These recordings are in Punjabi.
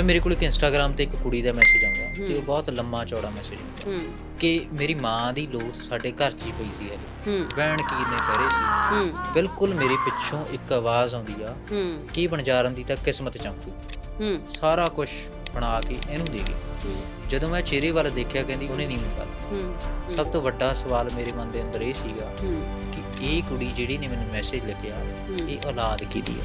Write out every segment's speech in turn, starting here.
ਮੈਂ ਮੇਰੇ ਕੋਲ ਇੱਕ ਇੰਸਟਾਗ੍ਰam ਤੇ ਇੱਕ ਕੁੜੀ ਦਾ ਮੈਸੇਜ ਆਉਂਦਾ ਤੇ ਉਹ ਬਹੁਤ ਲੰਮਾ ਚੌੜਾ ਮੈਸੇਜ ਹੂੰ। ਕਿ ਮੇਰੀ ਮਾਂ ਦੀ ਲੋਥ ਸਾਡੇ ਘਰ 'ਚ ਹੀ ਪਈ ਸੀ ਹਲੇ ਹੂੰ। ਬਹਿਣ ਕੀ ਨੇ ਕਹਿ ਰਹੇ ਸੀ ਬਿਲਕੁਲ ਮੇਰੇ ਪਿੱਛੋਂ ਇੱਕ ਆਵਾਜ਼ ਆਉਂਦੀ ਆ ਕੀ ਬਣਜਾਰਨ ਦੀ ਤਾਂ ਕਿਸਮਤ ਚਮਕੂ ਸਾਰਾ ਕੁਝ ਬਣਾ ਕੇ ਇਹਨੂੰ ਦੇ ਗਈ। ਜਦੋਂ ਮੈਂ ਚਿਹਰੇ ਵੱਲ ਦੇਖਿਆ ਕਹਿੰਦੀ ਉਹਨੇ ਨਹੀਂ ਹੂੰ। ਸਭ ਤੋਂ ਵੱਡਾ ਸਵਾਲ ਮੇਰੇ ਮਨ ਦੇ ਅੰਦਰ ਇਹ ਸੀਗਾ ਕਿ ਇਹ ਕੁੜੀ ਜਿਹੜੀ ਨੇ ਮੈਨੂੰ ਮੈਸੇਜ ਲਿਖਿਆ ਇਹ ਔਲਾਦ ਕਿਹਦੀ ਆ?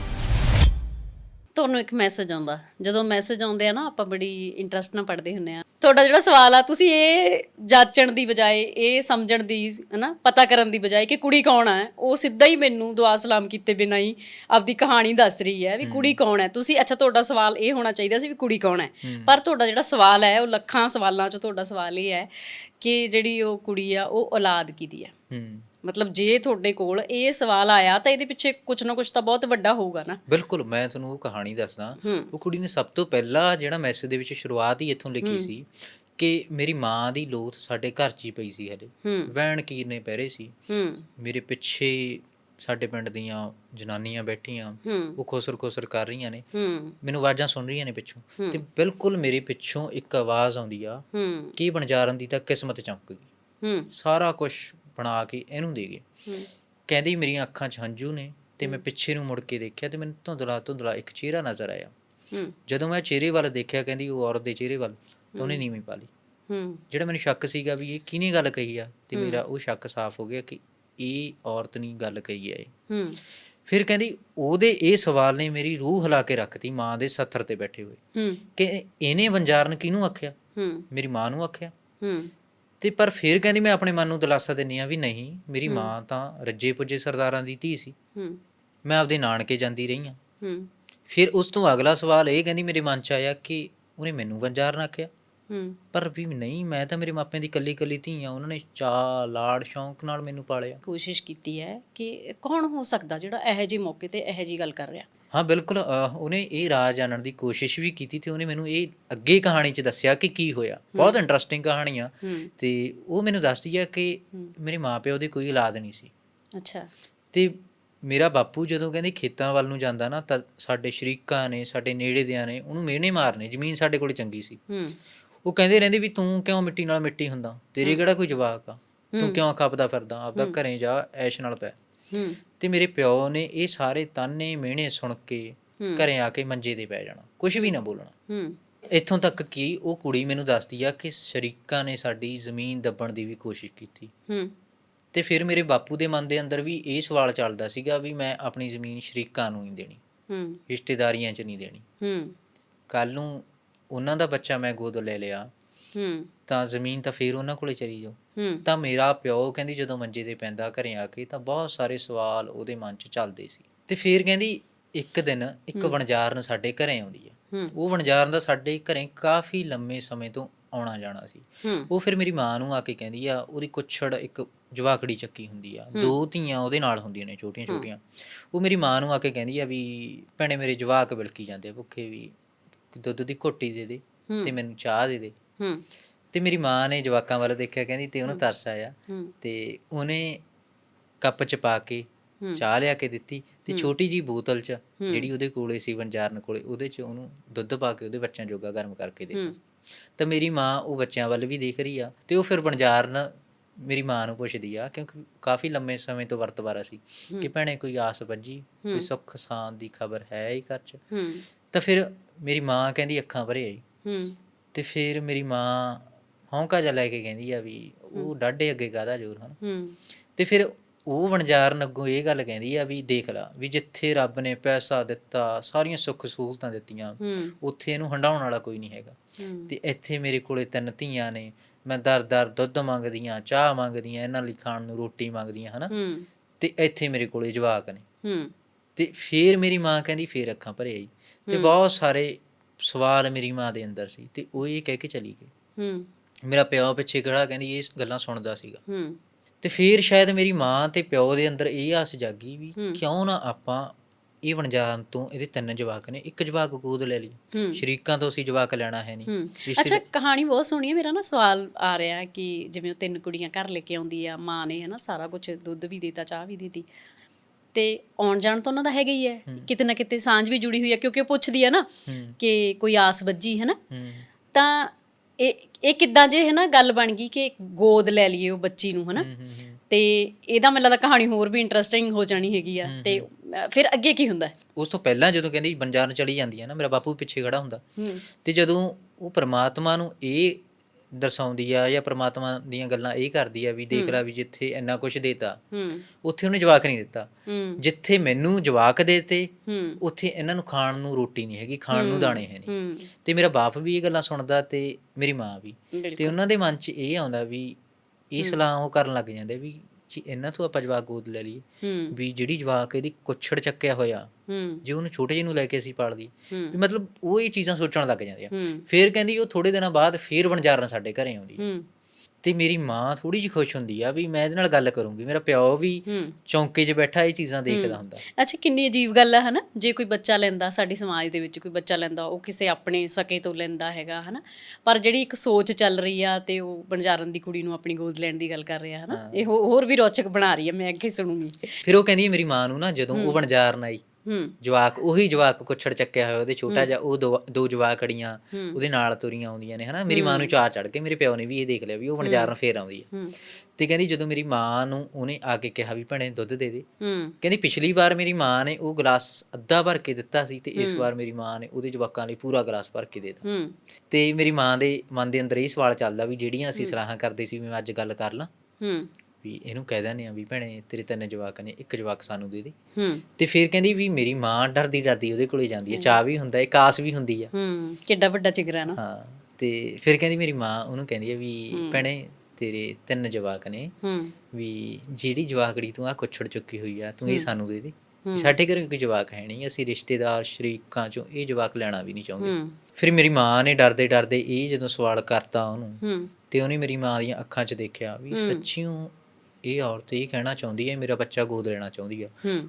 ਤੁਹਾਨੂੰ ਇੱਕ ਮੈਸੇਜ ਆਉਂਦਾ। ਜਦੋਂ ਮੈਸੇਜ ਆਉਂਦੇ ਆ ਨਾ ਆਪਾਂ ਬੜੀ ਇੰਟਰਸਟ ਨਾਲ ਪੜ੍ਹਦੇ ਹੁੰਨੇ ਆ। ਤੁਹਾਡਾ ਜਿਹੜਾ ਸਵਾਲ ਆ ਤੁਸੀਂ ਇਹ ਜਾਚਣ ਦੀ ਬਜਾਏ ਇਹ ਸਮਝਣ ਦੀ ਹਨਾ ਪਤਾ ਕਰਨ ਦੀ ਬਜਾਏ ਕਿ ਕੁੜੀ ਕੌਣ ਹੈ ਉਹ ਸਿੱਧਾ ਹੀ ਮੈਨੂੰ ਦੁਆ ਸਲਾਮ ਕੀਤੇ ਬਿਨਾਂ ਹੀ ਆਪਦੀ ਕਹਾਣੀ ਦੱਸ ਰਹੀ ਹੈ ਵੀ ਕੁੜੀ ਕੌਣ ਹੈ। ਤੁਸੀਂ ਅੱਛਾ ਤੁਹਾਡਾ ਸਵਾਲ ਇਹ ਹੋਣਾ ਚਾਹੀਦਾ ਸੀ ਵੀ ਕੁੜੀ ਕੌਣ ਹੈ। ਪਰ ਤੁਹਾਡਾ ਜਿਹੜਾ ਸਵਾਲ ਹੈ ਉਹ ਲੱਖਾਂ ਸਵਾਲਾਂ ਚੋਂ ਤੁਹਾਡਾ ਸਵਾਲ ਇਹ ਹੈ ਕਿ ਜਿਹੜੀ ਉਹ ਕੁੜੀ ਆ ਉਹ ਔਲਾਦ ਕਿਹਦੀ ਹੈ? ਹੂੰ। ਮਤਲਬ ਜੇ ਤੁਹਾਡੇ ਕੋਲ ਇਹ ਸਵਾਲ ਆਇਆ ਤਾਂ ਇਹਦੇ ਪਿੱਛੇ ਕੁਝ ਨਾ ਕੁਝ ਤਾਂ ਬਹੁਤ ਵੱਡਾ ਹੋਊਗਾ ਨਾ। ਬਿਲਕੁਲ ਮੈਂ ਤੁਹਾਨੂੰ ਉਹ ਕਹਾਣੀ ਦੱਸਦਾ। ਉਹ ਕੁੜੀ ਨੇ ਸਭ ਤੋਂ ਪਹਿਲਾਂ ਜਿਹੜਾ ਮੈਸੇਜ ਦੇ ਵਿੱਚ ਸ਼ੁਰੂਆਤ ਹੀ ਇੱਥੋਂ ਲਿਖੀ ਸੀ ਕਿ ਮੇਰੀ ਮਾਂ ਦੀ ਲੋਥ ਸਾਡੇ ਘਰ 'ਚ ਹੀ ਪਈ ਸੀ ਹਲੇ। ਵੈਣ ਕੀਰ ਨੇ ਪਹਿਰੇ ਸੀ। ਮੇਰੇ ਪਿੱਛੇ ਸਾਡੇ ਪਿੰਡ ਦੀਆਂ ਜਨਾਨੀਆਂ ਬੈਠੀਆਂ। ਉਹ ਖੋਸਰ ਖੋਸਰ ਕਰ ਰਹੀਆਂ ਨੇ। ਮੈਨੂੰ ਆਵਾਜ਼ਾਂ ਸੁਣ ਰਹੀਆਂ ਨੇ ਪਿੱਛੋਂ। ਤੇ ਬਿਲਕੁਲ ਮੇਰੇ ਪਿੱਛੋਂ ਇੱਕ ਆਵਾਜ਼ ਆਉਂਦੀ ਆ ਕੀ ਬਣਜਾਰਨ ਦੀ ਤਾਂ ਕਿਸਮਤ ਚਮਕ ਗਈ। ਸਾਰਾ ਕੁਝ ਬਣਾ ਕੇ ਇਹਨੂੰ ਦੇ ਗਏ। ਕਹਿੰਦੀ ਮੇਰੀਆਂ ਅੱਖਾਂ 'ਚ ਹੰਝੂ ਨੇ ਤੇ ਮੈਂ ਪਿੱਛੇ ਨੂੰ ਮੁੜ ਕੇ ਦੇਖਿਆ ਤੇ ਮੈਨੂੰ ਧੁੰਦਲਾ ਧੁੰਦਲਾ ਇੱਕ ਚਿਹਰਾ ਨਜ਼ਰ ਆਇਆ। ਜਦੋਂ ਮੈਂ ਚਿਹਰੇ ਵੱਲ ਦੇਖਿਆ ਕਹਿੰਦੀ ਉਹ ਔਰਤ ਦੇ ਚਿਹਰੇ ਵੱਲ ਤਾਂ ਉਹਨੇ ਨੀਵੀਂ ਪਾ ਲਈ। ਜਿਹੜਾ ਮੈਨੂੰ ਸ਼ੱਕ ਸੀਗਾ ਵੀ ਇਹ ਕਿਹਨੇ ਗੱਲ ਕਹੀ ਆ ਤੇ ਮੇਰਾ ਉਹ ਸ਼ੱਕ ਸਾਫ਼ ਹੋ ਗਿਆ ਕਿ ਇਹ ਔਰਤ ਨਹੀਂ ਗੱਲ ਕਹੀ ਹੈ ਇਹ। ਫਿਰ ਕਹਿੰਦੀ ਉਹਦੇ ਇਹ ਸਵਾਲ ਨੇ ਮੇਰੀ ਰੂਹ ਹਿਲਾ ਕੇ ਰੱਖਤੀ ਮਾਂ ਦੇ ਸੱਥਰ ਤੇ ਬੈਠੇ ਹੋਏ। ਕਿ ਇਹਨੇ ਵੰਜਾਰਨ ਕਿਹਨੂੰ ਆਖਿਆ? ਮੇਰੀ ਮਾਂ ਨੂੰ ਆਖਿਆ। ਤੇ ਪਰ ਫਿਰ ਕਹਿੰਦੀ ਮੈਂ ਆਪਣੇ ਮਨ ਨੂੰ ਦਿਲਾਸਾ ਦਿੰਨੀ ਆ ਵੀ ਨਹੀਂ ਮੇਰੀ ਮਾਂ ਤਾਂ ਰੱਜੇ ਪੁੱਜੇ ਸਰਦਾਰਾਂ ਦੀ ਧੀ ਸੀ। ਹੂੰ। ਮੈਂ ਆਪਦੇ ਨਾਨਕੇ ਜਾਂਦੀ ਰਹੀ ਆ ਹੂੰ। ਫਿਰ ਉਸ ਤੋਂ ਅਗਲਾ ਸਵਾਲ ਇਹ ਕਹਿੰਦੀ ਮੇਰੇ ਮਨ ਚ ਆਇਆ ਕਿ ਉਹਨੇ ਮੈਨੂੰ ਵੰਜਾਰਨ ਆਖਿਆ ਹੂੰ। ਪਰ ਵੀ ਨਹੀਂ ਮੈਂ ਤਾਂ ਮੇਰੇ ਮਾਪਿਆਂ ਦੀ ਕੱਲੀ ਕੱਲੀ ਧੀ ਆ ਉਹਨਾਂ ਨੇ ਚਾਅ ਲਾੜ ਸ਼ੌਂਕ ਨਾਲ ਮੈਨੂੰ ਪਾਲਿਆ। ਕੋਸ਼ਿਸ਼ ਕੀਤੀ ਹੈ ਕਿ ਕੌਣ ਹੋ ਸਕਦਾ ਜਿਹੜਾ ਇਹੋ ਜਿਹੇ ਮੌਕੇ ਤੇ ਇਹੋ ਜਿਹੀ ਗੱਲ ਕਰ ਰਿਹਾ। ਹਾਂ ਬਿਲਕੁਲ ਅਹ, ਉਹਨੇ ਇਹ ਰਾਜ ਜਾਣਨ ਦੀ ਕੋਸ਼ਿਸ਼ ਵੀ ਕੀਤੀ ਤੇ ਉਹਨੇ ਮੈਨੂੰ ਇਹ ਅੱਗੇ ਕਹਾਣੀ 'ਚ ਦੱਸਿਆ ਕਿ ਕੀ ਹੋਇਆ। ਬਹੁਤ ਇੰਟਰਸਟਿੰਗ ਕਹਾਣੀ ਆ ਹੂੰ। ਤੇ ਉਹ ਮੈਨੂੰ ਦੱਸਦੀ ਆ ਕਿ ਮੇਰੇ ਮਾਪਿਓ ਦੀ ਕੋਈ ਔਲਾਦ ਨਹੀਂ ਸੀ। ਅੱਛਾ। ਤੇ ਮੇਰਾ ਬਾਪੂ ਜਦੋਂ ਕਹਿੰਦੇ ਖੇਤਾਂ ਵੱਲ ਨੂੰ ਜਾਂਦਾ ਨਾ ਤਾਂ ਸਾਡੇ ਸ਼ਰੀਕਾਂ ਨੇ ਸਾਡੇ ਨੇੜੇ ਦਿਆਂ ਨੇ ਉਹਨੂੰ ਮਿਹਣੇ ਮਾਰਨੇ ਜ਼ਮੀਨ ਸਾਡੇ ਕੋਲ ਚੰਗੀ ਸੀ। ਹੂੰ। ਉਹ ਕਹਿੰਦੇ ਰਹਿੰਦੇ ਵੀ ਤੂੰ ਕਿਉਂ ਮਿੱਟੀ ਨਾਲ ਮਿੱਟੀ ਹੁੰਦਾ? ਤੇਰੇ ਕਿਹੜਾ ਕੋਈ ਜਵਾਕ ਆ? ਤੂੰ ਕਿਉਂ ਖਪਦਾ ਫਿਰਦਾ? ਆਪਦਾ ਘਰੇ ਜਾ ਐਸ਼ ਨਾਲ ਪੈ ਤੇ ਮੇਰੇ ਪਿਓ ਨੇ ਇਹ ਸਾਰੇ ਤਾਨੇ ਮਿਹਣੇ ਸੁਣ ਕੇ ਘਰੇ ਆ ਕੇ ਮੰਜੇ ਤੇ ਪੈ ਜਾਣਾ ਕੁਝ ਵੀ ਨਾ ਬੋਲਣਾ। ਹੂੰ। ਇੱਥੋਂ ਤੱਕ ਕਿ ਉਹ ਕੁੜੀ ਮੈਨੂੰ ਦੱਸਦੀ ਆ ਕਿ ਸ਼ਰੀਕਾਂ ਨੇ ਸਾਡੀ ਜ਼ਮੀਨ ਦੱਬਣ ਦੀ ਵੀ ਕੋਸ਼ਿਸ਼ ਕੀਤੀ। ਹੂੰ। ਤੇ ਫਿਰ ਮੇਰੇ ਬਾਪੂ ਦੇ ਮਨ ਦੇ ਅੰਦਰ ਵੀ ਇਹ ਸਵਾਲ ਚੱਲਦਾ ਸੀਗਾ ਵੀ ਮੈਂ ਆਪਣੀ ਜ਼ਮੀਨ ਸ਼ਰੀਕਾਂ ਨੂੰ ਨਹੀਂ ਦੇਣੀ ਹੂੰ। ਰਿਸ਼ਤੇਦਾਰੀਆਂ 'ਚ ਨਹੀਂ ਦੇਣੀ। ਹੂੰ। ਕੱਲ ਨੂੰ ਉਹਨਾਂ ਦਾ ਬੱਚਾ ਮੈਂ ਗੋਦ ਲੈ ਲਿਆ ਹੂੰ। ਤਾਂ ਜ਼ਮੀਨ ਤਾਂ ਫੇਰ ਉਹਨਾਂ ਕੋਲੇ ਚਲੀ ਜਾਊ। ਹੂੰ ਤਾਂ ਮੇਰਾ ਪਿਓ ਕਹਿੰਦੀ ਜਦੋਂ ਮੰਜੇ ਤੇ ਪੈਂਦਾ ਘਰੇ ਆ ਕੇ ਤਾਂ ਬਹੁਤ ਸਾਰੇ ਸਵਾਲ ਉਹਦੇ ਮਨ 'ਚ ਚੱਲਦੇ ਸੀ। ਤੇ ਫੇਰ ਕਹਿੰਦੀ ਇੱਕ ਦਿਨ ਇੱਕ ਵਣਜਾਰਨ ਸਾਡੇ ਘਰੇ ਆਉਂਦੀ ਹੈ। ਉਹ ਵਣਜਾਰਨ ਦਾ ਸਾਡੇ ਘਰੇ ਕਾਫੀ ਲੰਮੇ ਸਮੇਂ ਤੋਂ ਆਉਣਾ ਜਾਣਾ ਸੀ। ਉਹ ਫਿਰ ਮੇਰੀ ਮਾਂ ਨੂੰ ਆ ਕੇ ਕਹਿੰਦੀ ਆ ਉਹਦੀ ਕੁੱਛੜ ਇੱਕ ਜਵਾਕੜੀ ਚੱਕੀ ਹੁੰਦੀ ਆ। ਦੋ ਧੀਆਂ ਉਹਦੇ ਨਾਲ ਹੁੰਦੀਆਂ ਨੇ ਛੋਟੀਆਂ ਛੋਟੀਆਂ। ਉਹ ਮੇਰੀ ਮਾਂ ਨੂੰ ਆ ਕੇ ਕਹਿੰਦੀ ਆ ਵੀ ਭੈਣੇ ਮੇਰੇ ਜਵਾਕ ਬਿਲਕੀ ਜਾਂਦੇ ਆ ਭੁੱਖੇ ਵੀ ਦੁੱਧ ਦੀ ਘੋਟੀ ਦੇ ਦੇ ਤੇ ਮੈਨੂੰ ਚਾਹ ਦੇ ਦੇ। ਹੂੰ। ਤੇ ਮੇਰੀ ਮਾਂ ਨੇ ਜਵਾਕਾਂ ਵੱਲ ਦੇਖਿਆ ਕਹਿੰਦੀ ਤੇ ਉਹਨੂੰ ਤਰਸ ਆਇਆ ਤੇ ਉਹਨੇ ਕੱਪ ਚ ਪਾ ਕੇ ਚਾਹ ਲਿਆ ਕੇ ਦਿੱਤੀ ਤੇ ਛੋਟੀ ਜੀ ਬੋਤਲ ਚ ਜਿਹੜੀ ਉਹਦੇ ਕੋਲੇ ਸੀ ਵੰਜਾਰਨ ਕੋਲੇ ਉਹਦੇ ਚ ਉਹਨੂੰ ਦੁੱਧ ਪਾ ਕੇ ਉਹਦੇ ਬੱਚਿਆਂ ਜੋਗਾ ਗਰਮ ਕਰਕੇ ਦਿੱਤਾ। ਤਾਂ ਮੇਰੀ ਮਾਂ ਉਹ ਬੱਚਿਆਂ ਵੱਲ ਵੀ ਦੇਖ ਰਹੀ ਆ ਤੇ ਉਹ ਫਿਰ ਵਣਜਾਰਨ ਮੇਰੀ ਮਾਂ ਨੂੰ ਪੁੱਛਦੀ ਆ ਕਿਉਂਕਿ ਕਾਫੀ ਲੰਮੇ ਸਮੇਂ ਤੋਂ ਵਰਤਵਾਰਾ ਸੀ ਕਿ ਭੈਣੇ ਕੋਈ ਆਸ ਵੱਜੀ ਕੋਈ ਸੁੱਖ ਸਾਂ ਦੀ ਖਬਰ ਹੈ ਹੀ ਘਰ ਚ? ਤਾਂ ਫਿਰ ਮੇਰੀ ਮਾਂ ਕਹਿੰਦੀ ਅੱਖਾਂ ਭਰੇ ਆਈ। ਤੇ ਫਿਰ ਮੇਰੀ ਮਾਂ ਹੌਂਕਾ ਜਿਹਾ ਲੈ ਕੇ ਕਹਿੰਦੀ ਆ ਵੀ ਉਹ ਡਾਢੇ ਅੱਗੇ ਕਾਹਦਾ ਜ਼ੋਰ ਹਨ। ਹੂੰ। ਤੇ ਫਿਰ ਉਹ ਵਣਜਾਰਨ ਅੱਗੋਂ ਇਹ ਗੱਲ ਕਹਿੰਦੀ ਆ ਵੀ ਦੇਖ ਲਾ ਵੀ ਜਿੱਥੇ ਰੱਬ ਨੇ ਪੈਸਾ ਦਿੱਤਾ ਸਾਰੀਆਂ ਸੁੱਖ ਸਹੂਲਤਾਂ ਦਿੱਤੀਆਂ ਉੱਥੇ ਇਹਨੂੰ ਹੰਡਾਉਣ ਵਾਲਾ ਕੋਈ ਨਹੀਂ ਹੈਗਾ। ਤੇ ਇੱਥੇ ਮੇਰੇ ਕੋਲੇ ਤਿੰਨ ਧੀਆਂ ਨੇ ਮੈਂ ਦਰ-ਦਰ ਦੁੱਧ ਮੰਗਦੀਆਂ ਚਾਹ ਮੰਗਦੀਆਂ ਇਹਨਾਂ ਲਈ ਖਾਣ ਨੂੰ ਰੋਟੀ ਮੰਗਦੀਆਂ ਹਨਾ? ਤੇ ਇੱਥੇ ਮੇਰੇ ਕੋਲੇ ਜਵਾਕ ਨੇ। ਤੇ ਫਿਰ ਮੇਰੀ ਮਾਂ ਕਹਿੰਦੀ ਫੇਰ ਅੱਖਾਂ ਭਰੇ ਆਈ। ਤੇ ਬਹੁਤ ਸਾਰੇ ਸਵਾਲ ਮੇਰੀ ਮਾਂ ਦੇ ਅੰਦਰ ਸੀ ਤੇ ਉਹ ਇਹ ਕਹਿ ਕੇ ਚਲੀ ਗਈ। ਹੂੰ। ਮੇਰਾ ਪਿਓ ਪਿੱਛੇ ਖੜਾ ਕਹਿੰਦੀ ਇਹ ਗੱਲਾਂ ਸੁਣਦਾ ਸੀਗਾ। ਹੂੰ। ਤੇ ਫਿਰ ਸ਼ਾਇਦ ਮੇਰੀ ਮਾਂ ਤੇ ਪਿਓ ਦੇ ਅੰਦਰ ਇਹ ਆਸ ਜਾਗੀ ਵੀ ਕਿਉਂ ਨਾ ਆਪਾਂ ਇਹ ਵਣਜਾਨ ਤੋਂ ਇਹਦੇ ਤਿੰਨ ਜਵਾਕ ਨੇ ਇੱਕ ਜਵਾਕ ਗੋਦ ਲੈ ਲਈ। ਸ਼ਰੀਕਾਂ ਤੋਂ ਅਸੀਂ ਜਵਾਕ ਲੈਣਾ ਹੈ ਨਹੀਂ। ਅੱਛਾ ਕਹਾਣੀ ਬਹੁਤ ਸੋਹਣੀ ਹੈ ਮੇਰਾ ਨਾ ਸਵਾਲ ਆ ਰਿਹਾ ਕਿ ਜਿਵੇਂ ਉਹ ਤਿੰਨ ਕੁੜੀਆਂ ਘਰ ਲੈ ਕੇ ਆਉਂਦੀ ਆ ਮਾਂ ਨੇ ਹਨਾ ਸਾਰਾ ਕੁਝ ਦੁੱਧ ਵੀ ਦਿੱਤਾ ਚਾਹ ਵੀ ਦਿੱਤੀ। ਤੇ ਆਉਣ ਜਾਣ ਤਾਂ ਉਹਨਾਂ ਦਾ ਹੈਗਾ ਹੀ ਹੈ ਕਿਤੇ ਨਾ ਕਿਤੇ ਸਾਂਝ ਵੀ ਜੁੜੀ ਹੋਈ ਹੈ ਕਿਉਂਕਿ ਉਹ ਪੁੱਛਦੀ ਹੈ ਨਾ ਕਿ ਕੋਈ ਆਸ ਬੱਜੀ ਹੈ। ਨਾ ਤਾਂ ਇਹ ਇਹ ਕਿੱਦਾਂ ਜੇ ਹੈ ਨਾ ਗੱਲ ਬਣ ਗਈ ਕਿ ਗੋਦ ਲੈ ਲਈਏ ਉਹ ਬੱਚੀ ਨੂੰ ਹੈ ਨਾ ਤੇ ਇਹਦਾ ਮੈਨੂੰ ਲੱਗਦਾ ਕਹਾਣੀ ਹੋਰ ਵੀ ਇੰਟਰਸਟਿੰਗ ਹੋ ਜਾਣੀ ਹੈਗੀ ਆ। ਤੇ ਫਿਰ ਅੱਗੇ ਕੀ ਹੁੰਦਾ? ਉਸ ਤੋਂ ਪਹਿਲਾਂ ਜਦੋਂ ਕਹਿੰਦੀ ਬੰਜਾਰਨ ਚਲੀ ਜਾਂਦੀ ਹੈ ਨਾ ਮੇਰਾ ਬਾਪੂ ਪਿੱਛੇ ਖੜਾ ਹੁੰਦਾ। ਤੇ ਜਦੋਂ ਉਹ ਪ੍ਰਮਾਤਮਾ ਨੂੰ ਇਹ ਦਰਸਾਉਂਦੀ ਆ ਜਾਂ ਪ੍ਰਮਾਤਮਾ ਦੀਆਂ ਗੱਲਾਂ ਇਹ ਕਰਦੀ ਆ ਵੀ ਦੇਖ ਲੈ ਵੀ ਜਿੱਥੇ ਇੰਨਾ ਕੁਝ ਦੇਤਾ ਹੂੰ। ਉੱਥੇ ਉਹਨੇ ਜਵਾਕ ਨਹੀਂ ਦਿੱਤਾ। ਜਿੱਥੇ ਮੈਨੂੰ ਜਵਾਕ ਦੇਤੇ ਹੂੰ। ਉੱਥੇ ਇਹਨਾਂ ਨੂੰ ਖਾਣ ਨੂੰ ਰੋਟੀ ਨਹੀਂ ਹੈਗੀ ਖਾਣ ਨੂੰ ਦਾਣੇ ਹੈ ਨਹੀਂ। ਤੇ ਮੇਰਾ ਬਾਪ ਵੀ ਇਹ ਗੱਲਾਂ ਸੁਣਦਾ ਤੇ ਮੇਰੀ ਮਾਂ ਵੀ। ਤੇ ਉਹਨਾਂ ਦੇ ਮਨ 'ਚ ਇਹ ਆਉਂਦਾ ਵੀ ਇਹ ਸਲਾਹ ਉਹ ਕਰਨ ਲੱਗ ਜਾਂਦੇ ਵੀ ਜੀ ਇਹਨਾਂ ਤੋਂ ਆਪਾਂ ਜਵਾਕ ਗੋਦ ਲੈ ਲਈਏ। ਵੀ ਜਿਹੜੀ ਜਵਾਕ ਇਹਦੀ ਕੁੱਛੜ ਚੱਕਿਆ ਹੋਇਆ ਜੇ ਉਹਨੂੰ ਛੋਟੇ ਜਿਹੇ ਨੂੰ ਲੈ ਕੇ ਅਸੀਂ ਪਾਲ ਦਈਏ ਹੂੰ। ਵੀ ਮਤਲਬ ਉਹ ਇਹ ਚੀਜ਼ਾਂ ਸੋਚਣ ਲੱਗ ਜਾਂਦੇ ਆ। ਫੇਰ ਕਹਿੰਦੀ ਉਹ ਥੋੜੇ ਦਿਨਾਂ ਬਾਅਦ ਫੇਰ ਵਣਜਾਰਨ ਸਾਡੇ ਘਰੇ ਆਉਂਦੀ। ਤੇ ਮੇਰੀ ਮਾਂ ਥੋੜੀ ਜਿਹੀ ਖੁਸ਼ ਹੁੰਦੀ ਆ ਵੀ ਮੈਂ ਇਹਦੇ ਨਾਲ ਗੱਲ ਕਰੂੰਗੀ। ਮੇਰਾ ਪਿਓ ਵੀ ਚੌਂਕੇ 'ਚ ਬੈਠਾ ਇਹ ਚੀਜ਼ਾਂ ਦੇਖਦਾ ਹੁੰਦਾ। ਅੱਛਾ ਕਿੰਨੀ ਅਜੀਬ ਗੱਲ ਹੈ ਹਨਾ? ਜੇ ਕੋਈ ਬੱਚਾ ਲੈਂਦਾ ਸਾਡੀ ਸਮਾਜ ਦੇ ਵਿੱਚ ਕੋਈ ਬੱਚਾ ਲੈਂਦਾ ਉਹ ਕਿਸੇ ਆਪਣੇ ਸਕੇ ਤੋਂ ਲੈਂਦਾ ਹੈਗਾ ਹਨਾ? ਪਰ ਜਿਹੜੀ ਇੱਕ ਸੋਚ ਚੱਲ ਰਹੀ ਆ ਤੇ ਉਹ ਬਣਜਾਰਨ ਦੀ ਕੁੜੀ ਨੂੰ ਆਪਣੀ ਗੋਦ ਲੈਣ ਦੀ ਗੱਲ ਕਰ ਰਿਹਾ ਹਨਾ? ਇਹ ਹੋਰ ਵੀ ਰੌਚਕ ਬਣਾ ਰਹੀ ਹੈ ਮੈਂ ਅੱਗੇ ਸੁਣੂੰਗੀ। ਫਿਰ ਉਹ ਕਹਿੰਦੀ ਮੇਰੀ ਮਾਂ ਨੂੰ ਨਾ ਜਦੋਂ ਉਹ ਵਣਜਾਰਨ ਆਈ ਹੂੰ। ਜਵਾਕ ਉਹੀ ਜਵਾਕ ਕੁੱਛੜ ਚੱਕਿਆ ਹੋਇਆ ਉਹਦੇ ਛੋਟਾ ਜਿਹਾ ਉਹ ਦੋ ਦੋ ਜਵਾਕੜੀਆਂ ਉਹਦੇ ਨਾਲ ਤੁਰੀਆਂ ਆਉਂਦੀਆਂ ਨੇ ਹਨਾ? ਮੇਰੀ ਮਾਂ ਨੂੰ ਚਾਹ ਚੜ ਕੇ ਮੇਰੇ ਪਿਓ ਨੇ ਵੀ ਇਹ ਦੇਖ ਲਿਆ ਵੀ ਉਹ ਵਣਜਾਰਨ ਫੇਰ ਆਉਂਦੀ ਹੈ ਹੂੰ। ਤੇ ਕਹਿੰਦੀ ਜਦੋਂ ਮੇਰੀ ਮਾਂ ਨੂੰ ਉਹਨੇ ਆ ਕੇ ਕਿਹਾ ਵੀ ਭੈਣੇ ਦੁੱਧ ਦੇ ਦੇ। ਹੂੰ। ਕਹਿੰਦੀ ਪਿਛਲੀ ਵਾਰ ਮੇਰੀ ਮਾਂ ਨੇ ਉਹ ਗਲਾਸ ਅੱਧਾ ਭਰ ਕੇ ਦਿੱਤਾ ਸੀ ਤੇ ਇਸ ਵਾਰ ਮੇਰੀ ਮਾਂ ਨੇ ਉਹਦੇ ਜਵਾਕਾਂ ਲਈ ਪੂਰਾ ਗਲਾਸ ਭਰ ਕੇ ਦੇ ਦਿੱਤਾ। ਹੂੰ। ਤੇ ਮੇਰੀ ਮਾਂ ਦੇ ਮਨ ਦੇ ਅੰਦਰ ਇਹ ਸਵਾਲ ਚੱਲਦਾ ਵੀ ਜਿਹੜੀਆਂ ਅਸੀਂ ਸਲਾਹਾਂ ਕਰਦੇ ਸੀ ਵੀ ਮੈਂ ਅੱਜ ਗੱਲ ਕਰ ਲਾਂ। ਹੂੰ। ਵੀ ਇਹਨੂੰ ਕਹਿ ਦਿੰਦੇ ਆ ਵੀ ਭੈਣੇ ਤੇਰੇ ਤਿੰਨ ਜਵਾਕ ਨੇ ਇੱਕ ਜਵਾਕ ਸਾਨੂੰ ਦੇ ਦੇ। ਹੂੰ। ਤੇ ਫਿਰ ਕਹਿੰਦੀ ਵੀ ਮੇਰੀ ਮਾਂ ਡਰਦੀ ਡਰਦੀ ਉਹਦੇ ਕੋਲੇ ਜਾਂਦੀ ਹੈ ਚਾਹ ਵੀ ਹੁੰਦਾ ਹੈ ਕਾਸ ਵੀ ਹੁੰਦੀ ਆ। ਹੂੰ ਕਿੱਡਾ ਵੱਡਾ ਚਿਗਰਾ ਨਾ। ਹਾਂ ਤੇ ਫਿਰ ਕਹਿੰਦੀ ਮੇਰੀ ਮਾਂ ਉਹਨੂੰ ਕਹਿੰਦੀ ਹੈ ਵੀ ਭੈਣੇ ਤੇਰੇ ਤਿੰਨ ਜਵਾਕ ਨੇ ਹੂੰ। ਵੀ ਜਿਹੜੀ ਜਵਾਕੜੀ ਤੂੰ ਆ ਕੁੱਛੜ ਚੁੱਕੀ ਹੋਈ ਆ ਤੂੰ ਇਹ ਸਾਨੂੰ ਦੇ ਦੇ। ਸਾਡੇ ਘਰੇ ਕੋਈ ਜਵਾਕ ਹੈ ਨਹੀਂ ਅਸੀਂ ਰਿਸ਼ਤੇਦਾਰ ਸ਼ਰੀਕਾਂ ਚੋਂ ਇਹ ਜਵਾਕ ਲੈਣਾ ਵੀ ਨਹੀਂ ਚਾਹੁੰਦੇ। ਫਿਰ ਮੇਰੀ ਮਾਂ ਨੇ ਡਰਦੇ ਡਰਦੇ ਇਹ ਜਦੋਂ ਸਵਾਲ ਕਰਤਾ ਉਹਨੂੰ ਹੂੰ। ਤੇ ਉਹਨੇ ਮੇਰੀ ਮਾਂ ਦੀਆਂ ਅੱਖਾਂ 'ਚ ਦੇਖਿਆ ਵੀ ਸੱਚੀਓ ਇਹ ਔਰਤ ਇਹ ਕਹਿਣਾ ਚਾਹੁੰਦੀ ਹੈ ਮੇਰਾ ਬੱਚਾ ਗੋਦ ਲੈਣਾ ਚਾਹੁੰਦੀ ਆ। ਹੂੰ।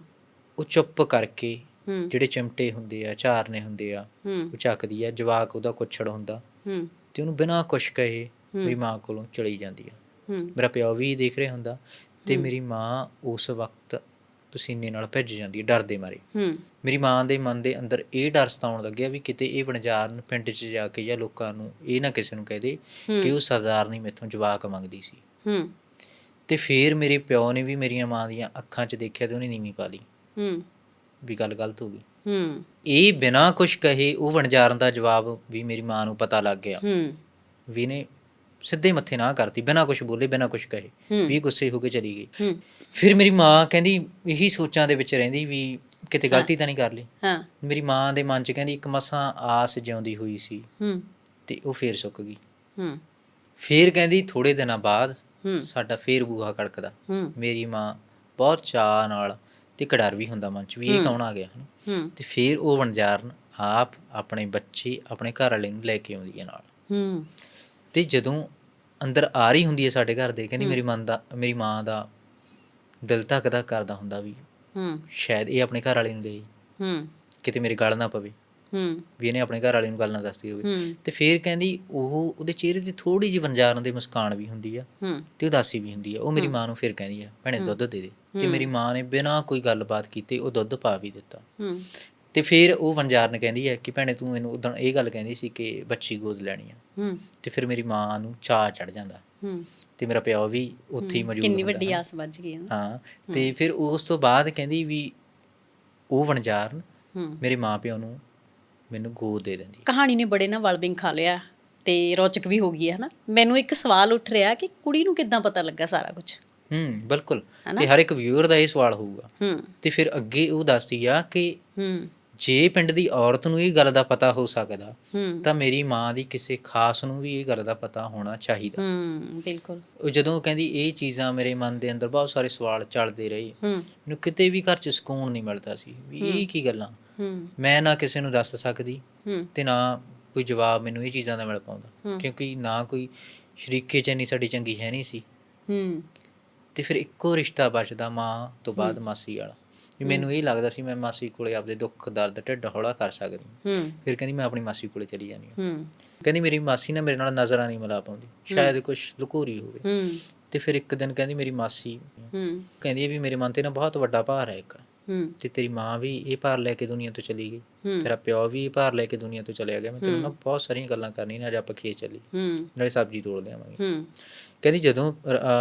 ਉਹ ਚੁੱਪ ਕਰਕੇ ਹੂੰ। ਜਿਹੜੇ ਚਿਮਟੇ ਹੁੰਦੇ ਆ ਝਾਰਨੇ ਹੁੰਦੇ ਆ ਹੂੰ। ਉਹ ਚੱਕਦੀ ਆ ਜਵਾਕ ਉਹਦਾ ਕੁੱਛੜ ਹੁੰਦਾ। ਹੂੰ। ਤੇ ਉਹਨੂੰ ਬਿਨਾਂ ਕੁਛ ਕਹੇ ਮੇਰੀ ਮਾਂ ਕੋਲੋਂ ਚਲੀ ਜਾਂਦੀ ਆ। ਹੂੰ। ਮੇਰਾ ਪਿਓ ਵੀ ਦੇਖ ਰਿਹਾ ਹੁੰਦਾ ਤੇ ਮੇਰੀ ਮਾਂ ਉਸ ਵਕਤ ਪਸੀਨੇ ਨਾਲ ਭਿੱਜ ਜਾਂਦੀ ਹੈ ਡਰ ਦੇ ਮਾਰੇ। ਹੂੰ। ਮੇਰੀ ਮਾਂ ਦੇ ਮਨ ਦੇ ਅੰਦਰ ਇਹ ਡਰ ਸਤਾਉਣ ਲੱਗਿਆ ਵੀ ਕਿਤੇ ਇਹ ਬਣਜਾਰਨ ਪਿੰਡ 'ਚ ਜਾ ਕੇ ਜਾਂ ਲੋਕਾਂ ਨੂੰ ਇਹ ਨਾ ਕਿਸੇ ਨੂੰ ਕਹਿ ਦੇ ਕਿ ਉਹ ਸਰਦਾਰਨੀ ਮੈਥੋਂ ਜਵਾਕ ਮੰਗਦੀ ਸੀ। ਹੂੰ। ਤੇ ਫੇਰ ਮੇਰੇ ਪਿਓ ਨੇ ਵੀ ਮੇਰੀਆਂ ਮਾਂ ਦੀਆਂ ਅੱਖਾਂ 'ਚ ਦੇਖਿਆ ਤੇ ਉਹਨੇ ਨੀਵੀਂ ਪਾ ਲਈ। ਹੂੰ। ਵੀ ਗੱਲ ਗਲਤ ਹੋ ਗਈ। ਹੂੰ। ਇਹ ਬਿਨਾਂ ਕੁਛ ਕਹੇ ਉਹ ਵਣਜਾਰਨ ਦਾ ਜਵਾਬ ਵੀ ਮੇਰੀ ਮਾਂ ਨੂੰ ਪਤਾ ਲੱਗ ਗਿਆ। ਹੂੰ। ਵੀ ਨੇ ਸਿੱਧੇ ਮੱਥੇ ਨਾ ਕਰਤੀ ਬਿਨਾਂ ਕੁਛ ਬੋਲੇ ਬਿਨਾਂ ਕੁਛ ਕਹੇ। ਵੀ ਗੁੱਸੇ ਹੋ ਕੇ ਚਲੀ ਗਈ। ਹੂੰ। ਫਿਰ ਮੇਰੀ ਮਾਂ ਕਹਿੰਦੀ ਇਹੀ ਸੋਚਾਂ ਦੇ ਵਿੱਚ ਰਹਿੰਦੀ ਵੀ ਕਿਤੇ ਗਲਤੀ ਤਾਂ ਨਹੀਂ ਕਰ ਲਈ। ਹਾਂ। ਮੇਰੀ ਮਾਂ ਦੇ ਮਨ 'ਚ ਕਹਿੰਦੀ ਇੱਕ ਮਸਾਂ ਆਸ ਜਿਉਂਦੀ ਹੋਈ ਸੀ। ਹੂੰ। ਤੇ ਉਹ ਫੇਰ ਸੁੱਕ ਗਈ। ਹੂੰ। ਫੇਰ ਕਹਿੰਦੀ ਥੋੜੇ ਦਿਨਾਂ ਬਾਅਦ ਹੂੰ। ਸਾਡਾ ਫੇਰ ਬੂਹਾ ਖੜਕਦਾ ਹੂੰ। ਮੇਰੀ ਮਾਂ ਬਹੁਤ ਚਾਅ ਨਾਲ ਤੇ ਕੜਰ ਵੀ ਹੁੰਦਾ ਮਨ 'ਚ ਵੀ ਇਹ ਕੌਣ ਆ ਗਿਆ ਹਨਾ? ਤੇ ਫੇਰ ਉਹ ਵਣਜਾਰਨ ਆਪ ਆਪਣੇ ਬੱਚੇ ਆਪਣੇ ਘਰ ਵਾਲੇ ਨੂੰ ਲੈ ਕੇ ਆਉਂਦੀ ਹੈ ਨਾਲ। ਹੂੰ। ਤੇ ਜਦੋਂ ਅੰਦਰ ਆ ਰਹੀ ਹੁੰਦੀ ਹੈ ਸਾਡੇ ਘਰ ਦੇ ਕਹਿੰਦੀ ਮੇਰੀ ਮਨ ਦਾ ਮੇਰੀ ਮਾਂ ਦਾ ਦਿਲ ਧੱਕਦਾ ਕਰਦਾ ਹੁੰਦਾ ਵੀ ਹੂੰ। ਸ਼ਾਇਦ ਇਹ ਆਪਣੇ ਘਰ ਵਾਲੇ ਨੂੰ ਲਈ ਹੂੰ। ਕਿਤੇ ਮੇਰੇ ਗਲ ਨਾ ਪਵੇ। ਹੂੰ। ਵੀ ਇਹਨੇ ਆਪਣੇ ਘਰ ਵਾਲੇ ਨੂੰ ਗੱਲ ਨਾ ਦੱਸਦੀ ਹੋਵੇ। ਤੇ ਫੇਰ ਕਹਿੰਦੀ ਉਹ ਉਹਦੇ ਚਿਹਰੇ ਤੇ ਥੋੜੀ ਜਿਹੀ ਵਣਜਾਰਨ ਦੀ ਮੁਸਕਾਨ ਵੀ ਹੁੰਦੀ ਆ ਹੂੰ। ਤੇ ਉਦਾਸੀ ਵੀ ਹੁੰਦੀ ਆ। ਉਹ ਮੇਰੀ ਮਾਂ ਨੂੰ ਫਿਰ ਕਹਿੰਦੀ ਆ ਭੈਣੇ ਦੁੱਧ ਦੇ ਦੇ। ਤੇ ਮੇਰੀ ਮਾਂ ਨੇ ਬਿਨਾਂ ਕੋਈ ਗੱਲਬਾਤ ਕੀਤੇ ਉਹ ਦੁੱਧ ਪਾ ਵੀ ਦਿੱਤਾ। ਹੂੰ। ਤੇ ਫਿਰ ਉਹ ਵਣਜਾਰਨ ਕਹਿੰਦੀ ਹੈ ਕਿ ਭੈਣੇ ਤੂੰ ਮੈਨੂੰ ਉਦੋਂ ਇਹ ਗੱਲ ਕਹਿੰਦੀ ਸੀ ਕਿ ਬੱਚੀ ਗੋਦ ਲੈਣੀ ਆ। ਹੂੰ। ਤੇ ਫਿਰ ਮੇਰੀ ਮਾਂ ਨੂੰ ਚਾਹ ਚੜ ਜਾਂਦਾ। ਹੂੰ। ਤੇ ਮੇਰਾ ਪਿਓ ਵੀ ਉੱਥੇ ਹੀ ਮੌਜੂਦ ਕਿੰਨੀ ਵੱਡੀ। ਆਸ ਵੱਜ ਗਈ ਹਾਂ। ਤੇ ਫਿਰ ਉਸ ਤੋਂ ਬਾਅਦ ਕਹਿੰਦੀ ਵੀ ਉਹ ਵਣਜਾਰਨ ਮੇਰੇ ਮਾਪਿਓ ਨੂੰ ਮੈਨੂੰ ਗੋਦ ਦੇ ਦਿੰਦੀ ਕਹਾਣੀ ਨੇ ਬੜੇ ਨਾ ਵਲਬਿੰਗ ਖਾ ਲਿਆ ਤੇ ਰੌਚਕ ਵੀ ਹੋ ਗਈ ਹੈ ਨਾ। ਮੈਨੂੰ ਇੱਕ ਸਵਾਲ ਉੱਠ ਰਿਹਾ ਕਿ ਕੁੜੀ ਨੂੰ ਕਿੱਦਾਂ ਪਤਾ ਲੱਗਾ ਸਾਰਾ ਕੁਝ ਹੂੰ ਬਿਲਕੁਲ। ਤੇ ਹਰ ਇੱਕ ਵਿਊਅਰ ਦਾ ਇਹ ਸਵਾਲ ਹੋਊਗਾ। ਹੂੰ। ਤੇ ਫਿਰ ਅੱਗੇ ਉਹ ਦੱਸਦੀ ਆ ਕਿ ਹੂੰ। ਜੇ ਪਿੰਡ ਦੀ ਔਰਤ ਨੂੰ ਇਹ ਗੱਲ ਦਾ ਪਤਾ ਹੋ ਸਕਦਾ ਤਾਂ ਮੇਰੀ ਮਾਂ ਦੀ ਕਿਸੇ ਖਾਸ ਨੂੰ ਵੀ ਇਹ ਗੱਲ ਦਾ ਪਤਾ ਹੋਣਾ ਚਾਹੀਦਾ। ਹੂੰ ਬਿਲਕੁਲ। ਉਹ ਜਦੋਂ ਕਹਿੰਦੀ ਇਹ ਚੀਜ਼ਾਂ ਮੇਰੇ ਮਨ ਦੇ ਅੰਦਰ ਬਹੁਤ ਸਾਰੇ ਸਵਾਲ ਚੱਲਦੇ ਰਹੇ। ਹੂੰ। ਮੈਨੂੰ ਕਿਤੇ ਵੀ ਘਰ 'ਚ ਸਕੂਨ ਨਹੀਂ ਮਿਲਦਾ ਸੀ। ਵੀ ਇਹ ਕੀ ਗੱਲਾਂ? ਹੂੰ। ਮੈਂ ਨਾ ਕਿਸੇ ਨੂੰ ਦੱਸ ਸਕਦੀ ਹੂੰ। ਤੇ ਨਾ ਕੋਈ ਜਵਾਬ ਮੈਨੂੰ ਇਹ ਚੀਜ਼ਾਂ ਦਾ ਮਿਲ ਪਾਉਂਦਾ। ਕਿਉਂਕਿ ਨਾ ਕੋਈ ਸ਼ਰੀਕੇ ਚ ਇੰਨੀ ਸਾਡੀ ਚੰਗੀ ਹੈ ਨਹੀਂ ਸੀ। ਹੂੰ। ਤੇ ਫਿਰ ਇੱਕੋ ਰਿਸ਼ਤਾ ਬਚਦਾ ਮਾਂ ਤੋਂ ਬਾਅਦ ਮਾਸੀ ਵਾਲਾ। ਵੀ ਮੈਨੂੰ ਇਹ ਲੱਗਦਾ ਸੀ ਮੈਂ ਮਾਸੀ ਕੋਲੇ ਆਪਦੇ ਦੁੱਖ ਦਰਦ ਢਿੱਡ ਹੌਲਾ ਕਰ ਸਕਦੀ। ਹਾਂ। ਫਿਰ ਕਹਿੰਦੀ ਮੈਂ ਆਪਣੀ ਮਾਸੀ ਕੋਲੇ ਚਲੀ ਜਾਂਦੀ ਹਾਂ। ਕਹਿੰਦੀ ਮੇਰੀ ਮਾਸੀ ਨਾ ਮੇਰੇ ਨਾਲ ਨਜ਼ਰਾਂ ਨਹੀਂ ਮਿਲਾ ਪਾਉਂਦੀ। ਸ਼ਾਇਦ ਕੁਝ ਲੁਕੋਰੀ ਹੋਵੇ। ਹੂੰ। ਤੇ ਫਿਰ ਇੱਕ ਦਿਨ ਕਹਿੰਦੀ ਮੇਰੀ ਮਾਸੀ ਹੂੰ। ਕਹਿੰਦੀ ਵੀ ਮੇਰੇ ਮਨ ਤੇ ਨਾ ਬਹੁਤ ਵੱਡਾ ਭਾਰ ਹੈ ਇੱਕ। ਹੂੰ। ਤੇ ਤੇਰੀ ਮਾਂ ਵੀ ਇਹ ਭਾਰ ਲੈ ਕੇ ਦੁਨੀਆ ਤੋਂ ਚਲੀ ਗਈ। ਤੇਰਾ ਪਿਓ ਵੀ ਇਹ ਭਾਰ ਲੈ ਕੇ ਦੁਨੀਆ ਤੋਂ ਚਲਿਆ ਗਿਆ। ਮੈਂ ਤੈਨੂੰ ਨਾ ਬਹੁਤ ਸਾਰੀਆਂ ਗੱਲਾਂ ਕਰਨੀਆਂ ਨੇ ਅੱਜ ਆਪਾਂ ਖੇਤ ਚੱਲੀ ਹੂੰ। ਨਾਲੇ ਸਬਜ਼ੀ ਤੋੜ ਲਿਆਵਾਂਗੇ ਹੂੰ। ਕਹਿੰਦੀ ਜਦੋਂ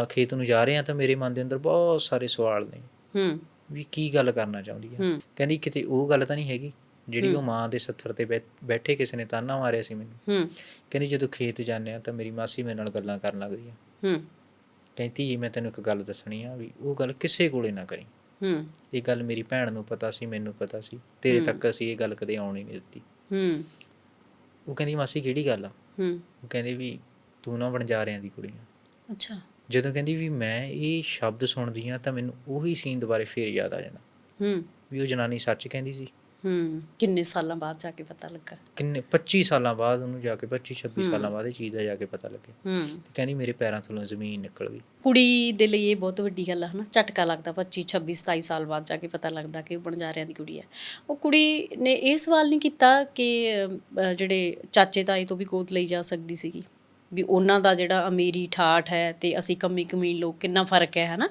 ਖੇਤ ਨੂੰ ਜਾ ਰਹੇ ਆ ਤਾਂ ਮੇਰੇ ਮਨ ਦੇ ਅੰਦਰ ਬਹੁਤ ਸਾਰੇ ਸਵਾਲ ਨੇ। ਹੂੰ। ਵੀ ਕੀ ਗੱਲ ਕਰਨਾ ਚਾਹੁੰਦੀ ਆ? ਕਹਿੰਦੀ ਕਿਤੇ ਉਹ ਗੱਲ ਤਾਂ ਨਹੀਂ ਹੈਗੀ। ਜਿਹੜੀ ਉਹ ਮਾਂ ਦੇ ਸੱਥਰ ਤੇ ਬੈਠੇ ਕਿਸੇ ਨੇ ਤਾਨਾ ਮਾਰਿਆ ਸੀ ਮੈਨੂੰ। ਹੂੰ। ਕਹਿੰਦੀ ਜਦੋਂ ਖੇਤ ਜਾਂਦੇ ਆ ਤਾਂ ਮੇਰੀ ਮਾਸੀ ਮੇਰੇ ਨਾਲ ਗੱਲਾਂ ਕਰਨ ਲੱਗਦੀ ਆ। ਹੂੰ। ਕਹਿੰਦੀ ਮੈਂ ਤੈਨੂੰ ਇੱਕ ਗੱਲ ਦੱਸਣੀ ਆ ਵੀ ਉਹ ਗੱਲ ਕਿਸੇ ਕੋਲੇ ਨਾ ਕਰੀ। ਹੂੰ। ਇਹ ਗੱਲ ਮੇਰੀ ਭੈਣ ਨੂੰ ਪਤਾ ਸੀ ਮੈਨੂੰ ਪਤਾ ਸੀ। ਤੇਰੇ ਤੱਕ ਅਸੀਂ ਇਹ ਗੱਲ ਕਦੇ ਆਉਣ ਹੀ ਨਹੀਂ ਦਿੱਤੀ। ਹੂੰ। ਉਹ ਕਹਿੰਦੀ ਮਾਸੀ ਕਿਹੜੀ ਗੱਲ ਆ? ਹੂੰ। ਉਹ ਕਹਿੰਦੀ ਵੀ ਤੂੰ ਨਾ ਬਣਜਾਰਿਆਂ ਦੀ ਕੁੜੀ ਆ। ਅੱਛਾ। ਜਦੋਂ ਕਹਿੰਦੀ ਵੀ ਮੈਂ ਇਹ ਸ਼ਬਦ ਸੁਣਦੀ ਆ ਤਾਂ ਮੈਨੂੰ ਉਹੀ ਸੀਨ ਦੁਬਾਰੇ ਫੇਰ ਯਾਦ ਆ ਜਾਂਦਾ ਹੂੰ। ਵੀ ਉਹ ਜਨਾਨੀ ਸੱਚ ਕਹਿੰਦੀ ਸੀ? ਹੂੰ। ਕਿੰਨੇ ਸਾਲਾਂ ਬਾਅਦ ਜਾ ਕੇ ਪਤਾ ਲੱਗਾ? ਕਿੰਨੇ 25 ਸਾਲਾਂ ਬਾਅਦ ਉਹਨੂੰ ਜਾ ਕੇ 25 26 ਸਾਲਾਂ ਬਾਅਦ ਇਹ ਚੀਜ਼ ਦਾ ਜਾ ਕੇ ਪਤਾ ਲੱਗਿਆ ਹੂੰ। ਕਹਿੰਦੀ ਮੇਰੇ ਪੈਰਾਂ ਥੱਲੋਂ ਜ਼ਮੀਨ ਨਿਕਲ ਗਈ। ਕੁੜੀ ਦੇ ਲਈ ਇਹ ਬਹੁਤ ਵੱਡੀ ਗੱਲ ਹੈ ਹਨਾ? ਝਟਕਾ ਲੱਗਦਾ 25 26 27 ਸਾਲ ਬਾਅਦ ਜਾ ਕੇ ਪਤਾ ਲੱਗਦਾ ਕਿ ਉਹ ਬਣਜਾਰਿਆਂ ਦੀ ਕੁੜੀ ਹੈ ਉਹ ਕੁੜੀ ਨੇ ਇਹ ਸਵਾਲ ਨਹੀਂ ਕੀਤਾ ਕਿ ਜਿਹੜੇ ਚਾਚੇ ਤਾਏ ਤੋਂ ਵੀ ਗੋਦ ਲਈ ਜਾ ਸਕਦੀ ਸੀਗੀ। ਵੀ ਉਹਨਾਂ ਦਾ ਜਿਹੜਾ ਅਮੀਰੀ ਠਾਠ ਹੈ ਤੇ ਅਸੀਂ ਕਮੀ ਕਮੀਨ ਲੋਕ ਕਿੰਨਾ ਫ਼ਰਕ ਹੈ ਹਨਾ?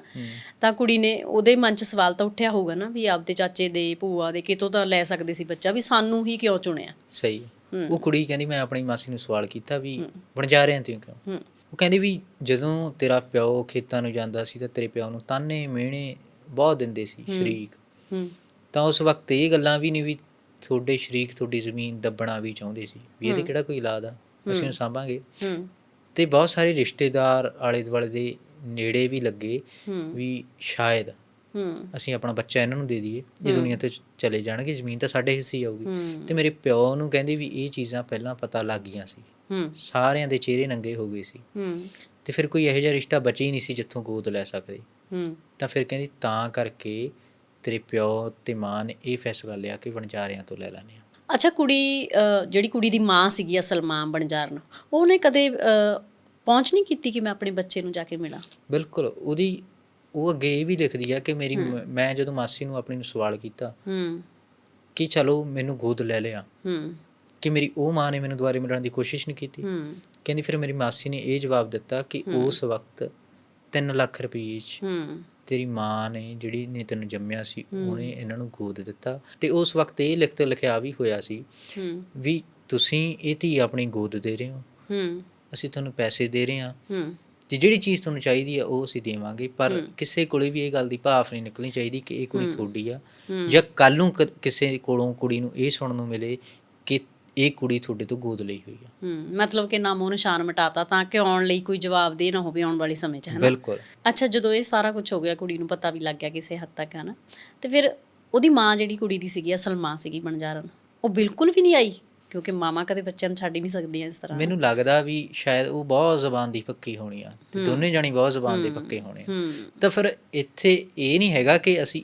ਤਾਂ ਕੁੜੀ ਨੇ ਉਹਦੇ ਮਨ 'ਚ ਸਵਾਲ ਤਾਂ ਉੱਠਿਆ ਹੋਊਗਾ ਨਾ ਵੀ ਆਪਦੇ ਚਾਚੇ ਦੇ ਭੂਆ ਦੇ ਕਿਤੋਂ ਤਾਂ ਲੈ ਸਕਦੇ ਸੀ ਬੱਚਾ ਵੀ ਸਾਨੂੰ ਹੀ ਕਿਉਂ ਚੁਣਿਆ? ਸਹੀ। ਉਹ ਕੁੜੀ ਕਹਿੰਦੀ ਮੈਂ ਆਪਣੀ ਮਾਸੀ ਨੂੰ ਸਵਾਲ ਕੀਤਾ ਵੀ ਬਣਜਾਰਿਆਂ ਤੂੰ ਕਿਉਂ? ਉਹ ਕਹਿੰਦੀ ਵੀ ਜਦੋਂ ਤੇਰਾ ਪਿਓ ਖੇਤਾਂ ਨੂੰ ਜਾਂਦਾ ਸੀ ਤਾਂ ਤੇਰੇ ਪਿਓ ਨੂੰ ਤਾਨੇ ਮਿਹਣੇ ਬਹੁਤ ਦਿੰਦੇ ਸੀ ਸ਼ਰੀਕ। ਤਾਂ ਉਸ ਵਕਤ ਇਹ ਗੱਲਾਂ ਵੀ ਨਹੀਂ ਵੀ ਤੁਹਾਡੇ ਸ਼ਰੀਕ ਤੁਹਾਡੀ ਜ਼ਮੀਨ ਦੱਬਣਾ ਵੀ ਚਾਹੁੰਦੇ ਸੀ। ਵੀ ਇਹਦੇ ਕਿਹੜਾ ਕੋਈ ਇਲਾਜ ਆ? ਅਸੀਂ ਉਹਨੂੰ ਸਾਂਭਾਂਗੇ। ਤੇ ਬਹੁਤ ਸਾਰੇ ਰਿਸ਼ਤੇਦਾਰ ਆਲੇ ਦੁਆਲੇ ਦੇ ਨੇੜੇ ਵੀ ਲੱਗੇ ਵੀ ਸ਼ਾਇਦ ਅਸੀਂ ਆਪਣਾ ਬੱਚਾ ਇਹਨਾਂ ਨੂੰ ਦੇ ਦਈਏ ਇਹ ਦੁਨੀਆ ਤੋਂ ਚਲੇ ਜਾਣਗੇ ਜ਼ਮੀਨ ਤਾਂ ਸਾਡੇ ਹਿੱਸੇ ਹੀ ਆਊਗੀ। ਤੇ ਮੇਰੇ ਪਿਓ ਨੂੰ ਕਹਿੰਦੇ ਵੀ ਇਹ ਚੀਜ਼ਾਂ ਪਹਿਲਾਂ ਪਤਾ ਲੱਗ ਗਈਆਂ ਸੀ। ਸਾਰਿਆਂ ਦੇ ਚਿਹਰੇ ਨੰਗੇ ਹੋ ਗਏ ਸੀ। ਤੇ ਫਿਰ ਕੋਈ ਇਹੋ ਜਿਹਾ ਰਿਸ਼ਤਾ ਬਚੇ ਹੀ ਨਹੀਂ ਸੀ ਜਿੱਥੋਂ ਗੋਦ ਲੈ ਸਕਦੇ। ਤਾਂ ਫਿਰ ਕਹਿੰਦੀ ਤਾਂ ਕਰਕੇ ਤੇਰੇ ਪਿਓ ਤੇ ਮਾਂ ਨੇ ਇਹ ਫੈਸਲਾ ਲਿਆ ਕਿ ਵਣਜਾਰਿਆਂ ਤੋਂ ਲੈ ਲੈਣੇ ਆ ਅੱਛਾ ਕੁੜੀ ਜਿਹੜੀ ਕੁੜੀ ਦੀ ਮਾਂ ਸੀਗੀ ਅਸਲ ਮਾਂ ਬਣਜਾਰਨ ਉਹਨੇ ਕਦੇ ਪਹੁੰਚ ਨਹੀਂ ਕੀਤੀ ਕਿ ਮੈਂ ਆਪਣੇ ਬੱਚੇ ਨੂੰ ਜਾ ਕੇ ਮਿਲਾਂ? ਬਿਲਕੁਲ ਉਹਦੀ ਉਹ ਅੱਗੇ ਇਹ ਵੀ ਲਿਖਦੀ ਆ ਕਿ ਮੇਰੀ ਮੈਂ ਜਦੋਂ ਮਾਸੀ ਨੂੰ ਆਪਣੀ ਨੂੰ ਸਵਾਲ ਕੀਤਾ ਹੂੰ। ਕਿ ਚਲੋ ਮੈਨੂੰ ਗੋਦ ਲੈ ਲਿਆ। ਹੂੰ। ਕਿ ਮੇਰੀ ਉਹ ਮਾਂ ਨੇ ਮੈਨੂੰ ਦੁਬਾਰੇ ਮਿਲਣ ਦੀ ਕੋਸ਼ਿਸ਼ ਨਹੀਂ ਕੀਤੀ। ਹੂੰ। ਕਹਿੰਦੀ ਫਿਰ ਮੇਰੀ ਮਾਸੀ ਨੇ ਇਹ ਜਵਾਬ ਦਿੱਤਾ ਕਿ ਉਸ ਵਕਤ 3 ਲੱਖ ਰੁਪਏ 'ਚ ਹੂੰ। ਤੇਰੀ ਮਾਂ ਨੇ ਜਿਹੜੀ ਨੇ ਤੈਨੂੰ ਜੰਮਿਆ ਸੀ ਉਹਨੇ ਇਹਨਾਂ ਨੂੰ ਗੋਦ ਦਿੱਤਾ। ਤੇ ਉਸ ਵਕਤ ਇਹ ਲਿਖਤ ਲਿਖਿਆ ਵੀ ਹੋਇਆ ਸੀ ਵੀ ਤੁਸੀਂ ਇਹ ਧੀ ਆਪਣੀ ਗੋਦ ਦੇ ਰਹੇ ਹੋ। ਅਸੀਂ ਤੁਹਾਨੂੰ ਪੈਸੇ ਦੇ ਰਹੇ ਹਾਂ। ਤੇ ਜਿਹੜੀ ਚੀਜ਼ ਤੁਹਾਨੂੰ ਚਾਹੀਦੀ ਆ ਉਹ ਅਸੀਂ ਦੇਵਾਂਗੇ। ਪਰ ਕਿਸੇ ਕੋਲੇ ਵੀ ਇਹ ਗੱਲ ਦੀ ਭਾਫ ਨਹੀਂ ਨਿਕਲਣੀ ਚਾਹੀਦੀ ਕਿ ਇਹ ਕੁੜੀ ਤੁਹਾਡੀ ਆ। ਜਾਂ ਕੱਲ ਨੂੰ ਕਿਸੇ ਕੋਲੋਂ ਕੁੜੀ ਨੂੰ ਇਹ ਸੁਣਨ ਨੂੰ ਮਿਲੇ ਕਿ ਇਹ ਕੁੜੀ ਤੁਹਾਡੇ ਤੋਂ ਗੋਦ ਲਈ ਹੋਈ ਆ। ਹੂੰ ਮਤਲਬ ਕਿ ਨਾਮੋ ਨਿਸ਼ਾਨ ਮਿਟਾਤਾ ਤਾਂ ਕਿ ਆਉਣ ਲਈ ਕੋਈ ਜਵਾਬ ਦੇ ਨਾ ਹੋਵੇ ਆਉਣ ਵਾਲੇ ਸਮੇਂ 'ਚ ਹੈ ਨਾ ਬਿਲਕੁਲ। ਅੱਛਾ ਜਦੋਂ ਇਹ ਸਾਰਾ ਕੁਝ ਹੋ ਗਿਆ ਕੁੜੀ ਨੂੰ ਪਤਾ ਵੀ ਲੱਗ ਗਿਆ ਕਿਸੇ ਹੱਦ ਤੱਕ ਹੈ ਨਾ ਤੇ ਫਿਰ ਉਹਦੀ ਮਾਂ ਜਿਹੜੀ ਕੁੜੀ ਦੀ ਸੀਗੀ ਅਸਲ ਮਾਂ ਸੀਗੀ ਬਣਜਾਰਨ ਉਹ ਬਿਲਕੁਲ ਵੀ ਨਹੀਂ ਆਈ? ਕਿਉਂਕਿ ਮਾਮਾ ਕਦੇ ਬੱਚਿਆਂ ਨੂੰ ਛੱਡ ਹੀ ਨਹੀਂ ਸਕਦੀਆਂ ਇਸ ਤਰ੍ਹਾਂ। ਮੈਨੂੰ ਲੱਗਦਾ ਵੀ ਸ਼ਾਇਦ ਉਹ ਬਹੁਤ ਜ਼ਬਾਨ ਦੀ ਪੱਕੀ ਹੋਣੀ ਆ ਤੇ ਦੋਨੇ ਜਾਣੀ ਬਹੁਤ ਜ਼ਬਾਨ ਦੇ ਪੱਕੇ ਹੋਣੇ ਤਾਂ ਫਿਰ ਇੱਥੇ ਇਹ ਨਹੀਂ ਹੈਗਾ ਕਿ ਅਸੀਂ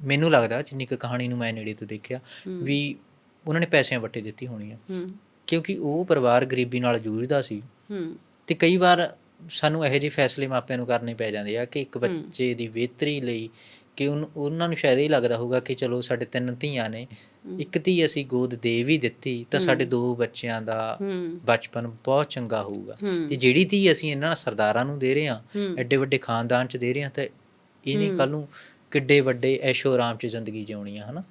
ਮੈਨੂੰ ਲੱਗਦਾ ਜਿੰਨੀ ਕੁ ਕਹਾਣੀ ਨੂੰ ਮੈਂ ਨੇੜੇ ਤੋਂ ਦੇਖਿਆ ਵੀ ਉਹਨਾਂ ਨੇ ਪੈਸਿਆਂ ਵੱਟੇ ਦਿੱਤੀ ਹੋਣੀ ਆ ਕਿਉਂਕਿ ਉਹ ਪਰਿਵਾਰ ਗਰੀਬੀ ਨਾਲ ਜੂਝਦਾ ਸੀ। ਤੇ ਕਈ ਵਾਰ ਸਾਨੂੰ ਇਹੋ ਜਿਹੇ ਫੈਸਲੇ ਮਾਪਿਆਂ ਨੂੰ ਕਰਨੇ ਪੈ ਜਾਂਦੇ ਆ ਕਿ ਇੱਕ ਬੱਚੇ ਦੀ ਬਿਹਤਰੀ ਲਈ ਕਿ ਉਹਨਾਂ ਨੂੰ ਸ਼ਾਇਦ ਇਹ ਲੱਗਦਾ ਹੋਊਗਾ ਕਿ ਚਲੋ ਸਾਡੇ ਤਿੰਨ ਧੀਆਂ ਨੇ ਇੱਕ ਧੀ ਅਸੀਂ ਗੋਦ ਦੇ ਵੀ ਦਿੱਤੀ ਤਾਂ ਸਾਡੇ ਦੋ ਬੱਚਿਆਂ ਦਾ ਬਚਪਨ ਬਹੁਤ ਚੰਗਾ ਹੋਊਗਾ। ਤੇ ਜਿਹੜੀ ਧੀ ਅਸੀਂ ਇਹਨਾਂ ਸਰਦਾਰਾਂ ਨੂੰ ਦੇ ਰਹੇ ਹਾਂ। ਐਡੇ ਵੱਡੇ ਖਾਨਦਾਨ ਚ ਦੇ ਰਹੇ ਹਾਂ ਤਾਂ ਇਹਨੇ ਕੱਲ ਨੂੰ ਕਿੱਡੇ ਵੱਡੇ ਐਸ਼ੋ ਆਰਾਮ ਚ ਜ਼ਿੰਦਗੀ ਜਿਉਣੀ ਆ ਹਨਾ?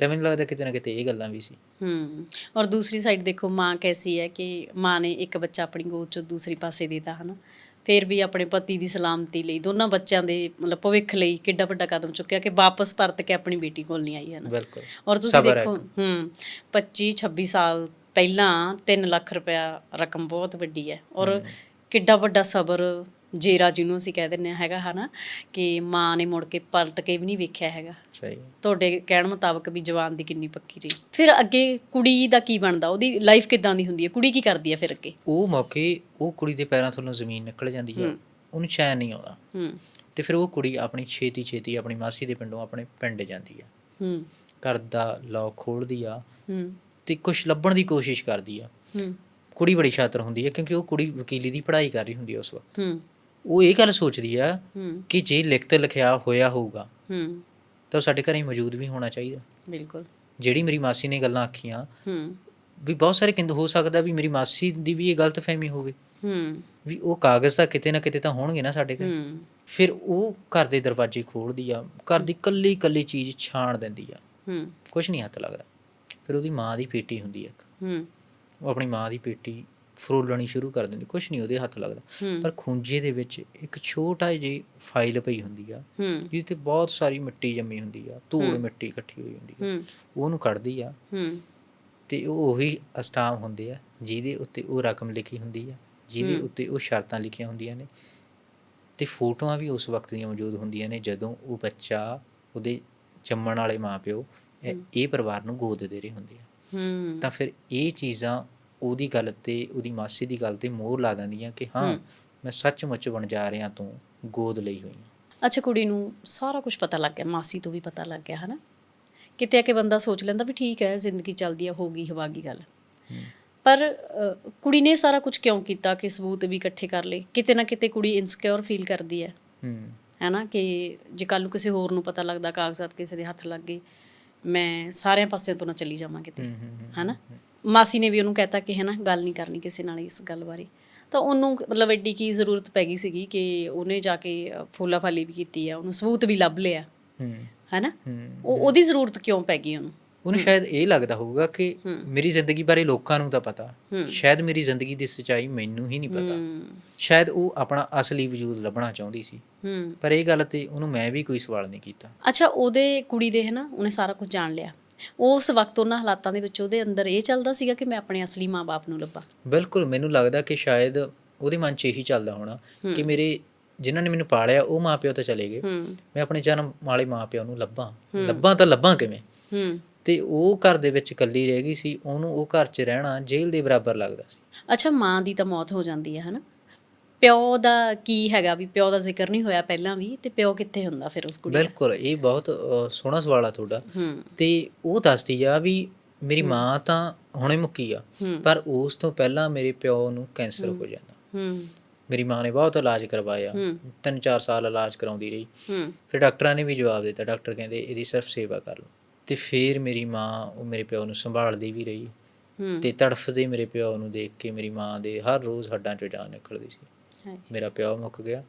ਤਾਂ ਮੈਨੂੰ ਲੱਗਦਾ ਕਿਤੇ ਨਾ ਕਿਤੇ ਇਹ ਗੱਲਾਂ ਵੀ ਸੀ। ਹੂੰ। ਔਰ ਦੂਸਰੀ ਸਾਈਡ ਦੇਖੋ ਮਾਂ ਕੈਸੀ ਹੈ ਕਿ ਮਾਂ ਨੇ ਇੱਕ ਬੱਚਾ ਆਪਣੀ ਗੋਦ ਚੋਂ ਦੂਸਰੀ ਪਾਸੇ ਦੇਤਾ ਹਨਾ? ਫਿਰ ਵੀ ਆਪਣੇ ਪਤੀ ਦੀ ਸਲਾਮਤੀ ਲਈ ਦੋਨਾਂ ਬੱਚਿਆਂ ਦੇ ਮਤਲਬ ਭਵਿੱਖ ਲਈ ਕਿੱਡਾ ਵੱਡਾ ਕਦਮ ਚੁੱਕਿਆ ਕਿ ਵਾਪਸ ਪਰਤ ਕੇ ਆਪਣੀ ਬੇਟੀ ਕੋਲ ਨਹੀਂ ਆਈ ਹੈ ਨਾ ਬਿਲਕੁਲ। ਔਰ ਤੁਸੀਂ ਦੇਖੋ ਹੂੰ 25 26 ਸਾਲ ਪਹਿਲਾਂ 3 ਲੱਖ ਰੁਪਇਆ ਰਕਮ ਬਹੁਤ ਵੱਡੀ ਹੈ। ਔਰ ਕਿੱਡਾ ਵੱਡਾ ਸਬਰ ਜੇਰਾ ਜਿਹਨੂੰ ਅਸੀਂ ਕਹਿ ਹਾਂ ਹੈਗਾ ਹਨਾ ਕਿ ਮਾਂ ਨੇ ਮੁੜ ਕੇ ਪਲਟ ਕੇ ਵੀ ਨਹੀਂ ਵੇਖਿਆ ਹੈਗਾ। ਸਹੀ ਤੁਹਾਡੇ ਕਹਿਣ ਮੁਤਾਬਕ ਵੀ ਜਵਾਨ ਦੀ ਕਿੰਨੀ ਪੱਕੀ ਰਹੀ। ਫਿਰ ਅੱਗੇ ਕੁੜੀ ਦਾ ਕੀ ਬਣਦਾ? ਉਹਦੀ ਲਾਈਫ ਕਿੱਦਾਂ ਦੀ ਹੁੰਦੀ ਹੈ? ਕੁੜੀ ਕੀ ਕਰਦੀ ਹੈ ਫਿਰ ਅੱਗੇ? ਉਹ ਮੌਕੇ ਉਹ ਕੁੜੀ ਦੇ ਪੈਰਾਂ ਥੱਲੋਂ ਜ਼ਮੀਨ ਨਿਕਲ ਜਾਂਦੀ ਹੈ। ਉਹਨੂੰ ਚੈਨ ਨਹੀਂ ਆਉਂਦਾ। ਹੂੰ। ਤੇ ਫਿਰ ਉਹ ਕੁੜੀ ਆਪਣੀ ਛੇਤੀ ਛੇਤੀ ਆਪਣੀ ਮਾਸੀ ਦੇ ਪਿੰਡੋਂ ਆਪਣੇ ਪਿੰਡ ਜਾਂਦੀ ਆ ਹੂੰ। ਘਰ ਦਾ ਲੌਕ ਖੋਲਦੀ ਆ। ਹੂੰ। ਤੇ ਕੁਝ ਲੱਭਣ ਦੀ ਕੋਸ਼ਿਸ਼ ਕਰਦੀ ਆ। ਹੂੰ। ਕੁੜੀ ਬੜੀ ਸ਼ਾਤਰ ਹੁੰਦੀ ਹੈ ਕਿਉਂਕਿ ਉਹ ਕੁੜੀ ਵਕੀਲੀ ਦੀ ਪੜ੍ਹਾਈ ਕਰ ਰਹੀ ਹੁੰਦੀ ਹੈ ਉਸ ਵਕਤ। ਹੂੰ। ਉਹ ਇਹ ਗੱਲ ਸੋਚਦੀ ਆ ਹੂੰ। ਕਿ ਜੇ ਲਿਖਤ ਲਿਖਿਆ ਹੋਇਆ ਹੋਊਗਾ ਹੂੰ। ਤਾਂ ਉਹ ਸਾਡੇ ਘਰੇ ਮੌਜੂਦ ਵੀ ਹੋਣਾ ਚਾਹੀਦਾ। ਬਿਲਕੁਲ। ਜਿਹੜੀ ਮੇਰੀ ਮਾਸੀ ਨੇ ਗੱਲਾਂ ਆਖੀਆਂ ਹੂੰ। ਵੀ ਬਹੁਤ ਸਾਰੇ ਕਹਿੰਦੇ ਹੋ ਸਕਦਾ ਵੀ ਮੇਰੀ ਮਾਸੀ ਦੀ ਵੀ ਇਹ ਗਲਤਫਹਿਮੀ ਹੋਵੇ। ਹੂੰ। ਵੀ ਉਹ ਕਾਗਜ਼ ਤਾਂ ਕਿਤੇ ਨਾ ਕਿਤੇ ਤਾਂ ਹੋਣਗੇ ਨਾ ਸਾਡੇ ਘਰੇ। ਹੂੰ। ਫਿਰ ਉਹ ਘਰ ਦੇ ਦਰਵਾਜ਼ੇ ਖੋਲਦੀ ਆ ਘਰ ਦੀ ਕੱਲੀ ਕੱਲੀ ਚੀਜ਼ ਛਾਣ ਦਿੰਦੀ ਆ। ਹੂੰ। ਕੁਝ ਨਹੀਂ ਹੱਥ ਲੱਗਦਾ। ਫਿਰ ਉਹਦੀ ਮਾਂ ਦੀ ਪੇਟੀ ਹੁੰਦੀ ਆ ਇੱਕ। ਹੂੰ। ਉਹ ਆਪਣੀ ਮਾਂ ਦੀ ਪੇਟੀ ਫਰੋਲਣੀ ਸ਼ੁਰੂ ਕਰ ਦਿੰਦੀ ਕੁਝ ਨਹੀਂ ਉਹਦੇ ਹੱਥ ਲੱਗਦਾ। ਪਰ ਖੂੰਜੇ ਦੇ ਵਿੱਚ ਇੱਕ ਛੋਟਾ ਜਿਹੀ ਫਾਈਲ ਪਈ ਹੁੰਦੀ ਆ ਜਿਸ ਤੇ ਬਹੁਤ ਸਾਰੀ ਮਿੱਟੀ ਜੰਮੀ ਹੁੰਦੀ ਆ ਧੂੜ। ਮਿੱਟੀ ਇਕੱਠੀ ਹੋਈ ਹੁੰਦੀ ਆ। ਉਹਨੂੰ ਕੱਢਦੀ ਆ ਤੇ ਉਹ ਉਹੀ ਅਸਟਾਮ ਹੁੰਦੇ ਆ ਜਿਹਦੇ ਉੱਤੇ ਉਹ ਰਕਮ ਲਿਖੀ ਹੁੰਦੀ ਆ ਜਿਹਦੇ। ਉੱਤੇ ਉਹ ਸ਼ਰਤਾਂ ਲਿਖੀਆਂ ਹੁੰਦੀਆਂ ਨੇ ਤੇ ਫੋਟੋਆਂ ਵੀ ਉਸ ਵਕਤ ਦੀਆਂ ਮੌਜੂਦ ਹੁੰਦੀਆਂ ਨੇ ਜਦੋਂ ਉਹ ਬੱਚਾ ਉਹਦੇ ਜੰਮਣ ਵਾਲੇ ਮਾਪਿਓ ਇਹ- ਪਰਿਵਾਰ ਨੂੰ ਗੋਦ ਦੇ ਰਹੇ ਹੁੰਦੇ ਆ। ਹੂੰ। ਤਾਂ ਫਿਰ ਇਹ ਚੀਜ਼ਾਂ ਉਹਦੀ ਗੱਲ ਤੇ ਉਹਦੀ ਮਾਸੀ ਦੀ ਗੱਲ ਤੇ ਮੋਹਰ ਲਾ ਦਿੰਦੀਆਂ ਕਿ ਹਾਂ ਹੂੰ। ਮੈਂ ਸੱਚਮੁੱਚ ਬਣ ਜਾ ਰਿਹਾ ਤੂੰ ਗੋਦ ਲਈ ਹੋਈ ਆ ਅੱਛਾ ਕੁੜੀ ਨੂੰ ਸਾਰਾ ਕੁਝ ਪਤਾ ਲੱਗ ਗਿਆ ਮਾਸੀ ਤੋਂ ਵੀ ਪਤਾ ਲੱਗ ਗਿਆ ਹਨਾ? ਕਿਤੇ ਆ ਕੇ ਬੰਦਾ ਸੋਚ ਲੈਂਦਾ ਵੀ ਠੀਕ ਹੈ ਜ਼ਿੰਦਗੀ ਚੱਲਦੀ ਆ ਹੋ ਗਈ ਹਵਾਗੀ ਗੱਲ। ਹੂੰ। ਪਰ ਕੁੜੀ ਨੇ ਸਾਰਾ ਕੁਝ ਕਿਉਂ ਕੀਤਾ ਕਿ ਸਬੂਤ ਵੀ ਇਕੱਠੇ ਕਰ ਲਏ? ਕਿਤੇ ਨਾ ਕਿਤੇ ਕੁੜੀ ਇਨਸਿਕਿਉਰ ਫੀਲ ਕਰਦੀ ਹੈ। ਹੂੰ। ਹੈਨਾ ਕਿ ਜੇ ਕੱਲ ਨੂੰ ਕਿਸੇ ਹੋਰ ਨੂੰ ਪਤਾ ਲੱਗਦਾ ਕਾਗਜ਼ਾਤ ਕਿਸੇ ਦੇ ਹੱਥ ਲੱਗ ਗਏ ਮੈਂ ਸਾਰਿਆਂ ਪਾਸਿਆਂ ਤੋਂ ਨਾ ਚੱਲੀ ਜਾਵਾਂ ਕਿਤੇ। ਹੂੰ, ਹੂੰ, ਹੂੰ, ਹਨਾ? ਮਾਸੀ ਨੇ ਵੀ ਉਹਨੂੰ ਕਹਿਤਾ ਕਿ ਹੈਨਾ ਗੱਲ ਨਹੀਂ ਕਰਨੀ ਕਿਸੇ ਨਾਲ ਇਸ ਗੱਲ ਬਾਰੇ। ਤਾਂ ਉਹਨੂੰ ਮਤਲਬ ਐਡੀ ਕੀ ਜ਼ਰੂਰਤ ਪੈ ਗਈ ਸੀਗੀ ਕਿ ਉਹਨੇ ਜਾ ਕੇ ਫੋਲਾ ਫਾਲੀ ਵੀ ਕੀਤੀ ਆ ਉਹਨੂੰ ਸਬੂਤ ਵੀ ਲੱਭ ਲਿਆ। ਹੂੰ। ਹੈਨਾ? ਉਹ ਉਹਦੀ ਜ਼ਰੂਰਤ ਕਿਉਂ ਪੈ ਗਈ ਉਹਨੂੰ? ਉਹਨੂੰ ਸ਼ਾਇਦ ਇਹ ਲੱਗਦਾ ਹੋਊਗਾ ਕਿ। ਮੇਰੀ ਜ਼ਿੰਦਗੀ ਬਾਰੇ ਲੋਕਾਂ ਨੂੰ ਤਾਂ ਪਤਾ। ਸ਼ਾਇਦ ਮੇਰੀ ਜ਼ਿੰਦਗੀ ਦੀ ਸੱਚਾਈ ਮੈਨੂੰ ਹੀ ਨਹੀਂ ਪਤਾ। ਸ਼ਾਇਦ ਉਹ ਆਪਣਾ ਅਸਲੀ ਵਜੂਦ ਲੱਭਣਾ ਚਾਹੁੰਦੀ ਸੀ। ਪਰ ਇਹ ਗੱਲ ਤੇ ਉਹਨੂੰ ਮੈਂ ਵੀ ਕੋਈ ਸਵਾਲ ਨਹੀਂ ਕੀਤਾ। ਅੱਛਾ ਉਹਦੇ ਕੁੜੀ ਦੇ ਹੈ ਨਾ ਉਹਨੇ ਸਾਰਾ ਕੁਝ ਜਾਣ ਲਿਆ? ਉਸ ਵਕਤ ਉਹਨਾਂ ਹਾਲਾਤਾਂ ਦੇ ਵਿੱਚ ਉਹਦੇ ਅੰਦਰ ਇਹ ਚੱਲਦਾ ਸੀਗਾ ਕਿ ਮੈਂ ਆਪਣੇ ਅਸਲੀ ਮਾਂ-ਬਾਪ ਨੂੰ ਲੱਭਾਂ। ਬਿਲਕੁਲ ਮੈਨੂੰ ਲੱਗਦਾ ਕਿ ਸ਼ਾਇਦ ਉਹਦੇ ਮਨ 'ਚ ਇਹੀ ਚੱਲਦਾ ਹੋਣਾ ਕਿ ਮੇਰੇ ਜਿਨ੍ਹਾਂ ਨੇ ਮੈਨੂੰ ਪਾਲਿਆ ਉਹ ਮਾਪਿਓ ਤਾਂ ਚਲੇ ਗਏ। ਮੈਂ ਆਪਣੇ ਜਨਮ ਵਾਲੇ ਮਾਪਿਆਂ ਨੂੰ ਲੱਭਾਂ। ਲੱਭਾਂ ਤਾਂ ਲੱਭਾਂ ਕਿਵੇਂ? ਤੇ ਉਹ ਘਰ ਦੇ ਵਿੱਚ ਇਕੱਲੀ ਰਹਿ ਗਈ ਸੀ ਉਹਨੂੰ ਉਹ ਘਰ 'ਚ ਰਹਿਣਾ ਜੇਲ੍ਹ ਦੇ ਬਰਾਬਰ ਲੱਗਦਾ ਸੀ। ਅੱਛਾ ਮਾਂ ਦੀ ਤਾਂ ਮੌਤ ਹੋ ਜਾਂਦੀ ਹੈ ਹਨਾ? ਪਿਓ ਦਾ ਕੀ ਹੈਗਾ ਵੀ ਪਿਓ ਦਾ ਜ਼ਿਕਰ ਨਹੀਂ ਹੋਇਆ ਪਹਿਲਾਂ ਵੀ ਤੇ ਪਿਓ ਕਿੱਥੇ ਹੁੰਦਾ ਫਿਰ ਉਸ ਕੁੜੀ ਦਾ? ਬਿਲਕੁਲ ਇਹ ਬਹੁਤ ਅ, ਸੋਹਣਾ ਸਵਾਲ ਆ ਤੁਹਾਡਾ। ਹੂੰ। ਤੇ ਉਹ ਦੱਸਦੀ ਆ ਵੀ ਮੇਰੀ ਮਾਂ ਤਾਂ ਹੁਣੇ ਮੁੱਕੀ ਆ ਹੂੰ। ਪਰ ਉਸ ਤੋਂ ਪਹਿਲਾਂ ਮੇਰੇ ਪਿਓ ਨੂੰ ਕੈਂਸਰ ਹੋ। ਜਾਂਦਾ। ਹੂੰ। ਮੇਰੀ ਮਾਂ ਨੇ ਬਹੁਤ ਇਲਾਜ ਕਰਵਾਇਆ। ਹੂੰ। 3-4 ਸਾਲ ਇਲਾਜ ਕਰਾਉਂਦੀ ਰਹੀ। ਹੂੰ। ਫਿਰ ਡਾਕਟਰਾਂ ਨੇ ਵੀ ਜਵਾਬ ਦਿੱਤਾ ਡਾਕਟਰ ਕਹਿੰਦੇ ਇਹਦੀ ਸਿਰਫ ਸੇਵਾ ਕਰ ਲਓ। ਤੇ ਫਿਰ ਮੇਰੀ ਮਾਂ ਉਹ ਮੇਰੇ ਪਿਓ ਨੂੰ ਸੰਭਾਲਦੀ ਵੀ ਰਹੀ। ਹੂੰ। ਤੇ ਤੜਫਦੇ ਮੇਰੇ ਪਿਓ ਨੂੰ ਦੇਖ ਕੇ ਮੇਰੀ ਮਾਂ ਦੇ ਹਰ ਰੋਜ਼ ਹੱਡਾਂ 'ਚੋਂ ਜਾਨ ਨਿਕਲਦੀ ਸੀ। ਮੇਰਾ ਪਿਓ ਮੁੱਕ ਗਿਆ।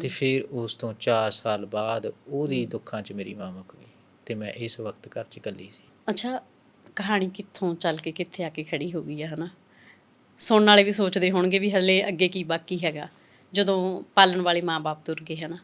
ਤੇ ਫਿਰ ਉਸ ਤੋਂ 4 ਸਾਲ ਬਾਅਦ ਉਹਦੀ ਦੁੱਖਾਂ 'ਚ ਮੇਰੀ ਮਾਂ ਮੁੱਕ ਗਈ ਤੇ ਮੈਂ ਇਸ ਵਕਤ ਘਰ 'ਚ ਇਕੱਲੀ ਸੀ। ਅੱਛਾ ਕਹਾਣੀ ਕਿੱਥੋਂ ਚੱਲ ਕੇ ਕਿੱਥੇ ਆ ਕੇ ਖੜੀ ਹੋ ਗਈ ਹੈ ਹਨਾ? ਸੁਣਨ ਵਾਲੇ ਵੀ ਸੋਚਦੇ ਹੋਣਗੇ ਵੀ ਹਲੇ ਅੱਗੇ ਕੀ ਬਾਕੀ ਹੈਗਾ ਜਦੋਂ ਪਾਲਣ ਵਾਲੇ ਮਾਪੇ ਤੁਰ ਗਏ ਹਨਾ?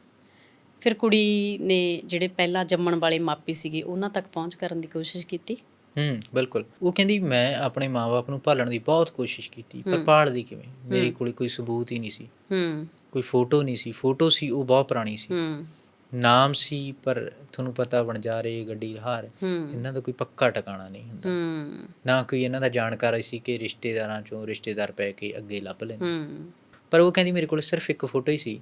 ਫਿਰ ਕੁੜੀ ਨੇ ਜਿਹੜੇ ਪਹਿਲਾਂ ਜੰਮਣ ਵਾਲੇ ਮਾਪੇ ਸੀਗੇ ਉਹਨਾਂ ਤੱਕ ਪਹੁੰਚ ਕਰਨ ਦੀ ਕੋਸ਼ਿਸ਼ ਕੀਤੀ? ਹੂੰ ਬਿਲਕੁਲ। ਉਹ ਕਹਿੰਦੀ ਮੈਂ ਆਪਣੇ ਮਾਪੇ ਨੂੰ ਭਾਲਣ ਦੀ ਬਹੁਤ ਕੋਸ਼ਿਸ਼ ਕੀਤੀ ਪਰ ਭਾਲਦੀ ਕਿਵੇਂ? ਮੇਰੇ ਕੋਲ ਕੋਈ ਸਬੂਤ ਹੀ ਨਹੀਂ ਸੀ। ਹੂੰ। ਕੋਈ ਫੋਟੋ ਨਹੀਂ ਸੀ। ਫੋਟੋ ਸੀ ਉਹ ਬਹੁਤ ਪੁਰਾਣੀ ਸੀ। ਹੂੰ। ਨਾਮ ਸੀ ਪਰ ਤੁਹਾਨੂੰ ਪਤਾ ਬਣ ਜਾ ਰਹੇ ਗੱਡੀ ਹਾਰ। ਇਹਨਾਂ ਦਾ ਕੋਈ ਪੱਕਾ ਟਿਕਾਣਾ ਨਹੀਂ ਹੁੰਦਾ। ਹੂੰ। ਨਾ ਕੋਈ ਇਹਨਾਂ ਦਾ ਜਾਣਕਾਰ ਸੀ ਕਿ ਰਿਸ਼ਤੇਦਾਰਾਂ ਚੋਂ ਰਿਸ਼ਤੇਦਾਰ ਪੈ ਕੇ ਅੱਗੇ ਲੱਭ ਲੈਣ ਹੂੰ। ਪਰ ਉਹ ਕਹਿੰਦੀ ਮੇਰੇ ਕੋਲ ਸਿਰਫ ਇੱਕ ਫੋਟੋ ਹੀ ਸੀ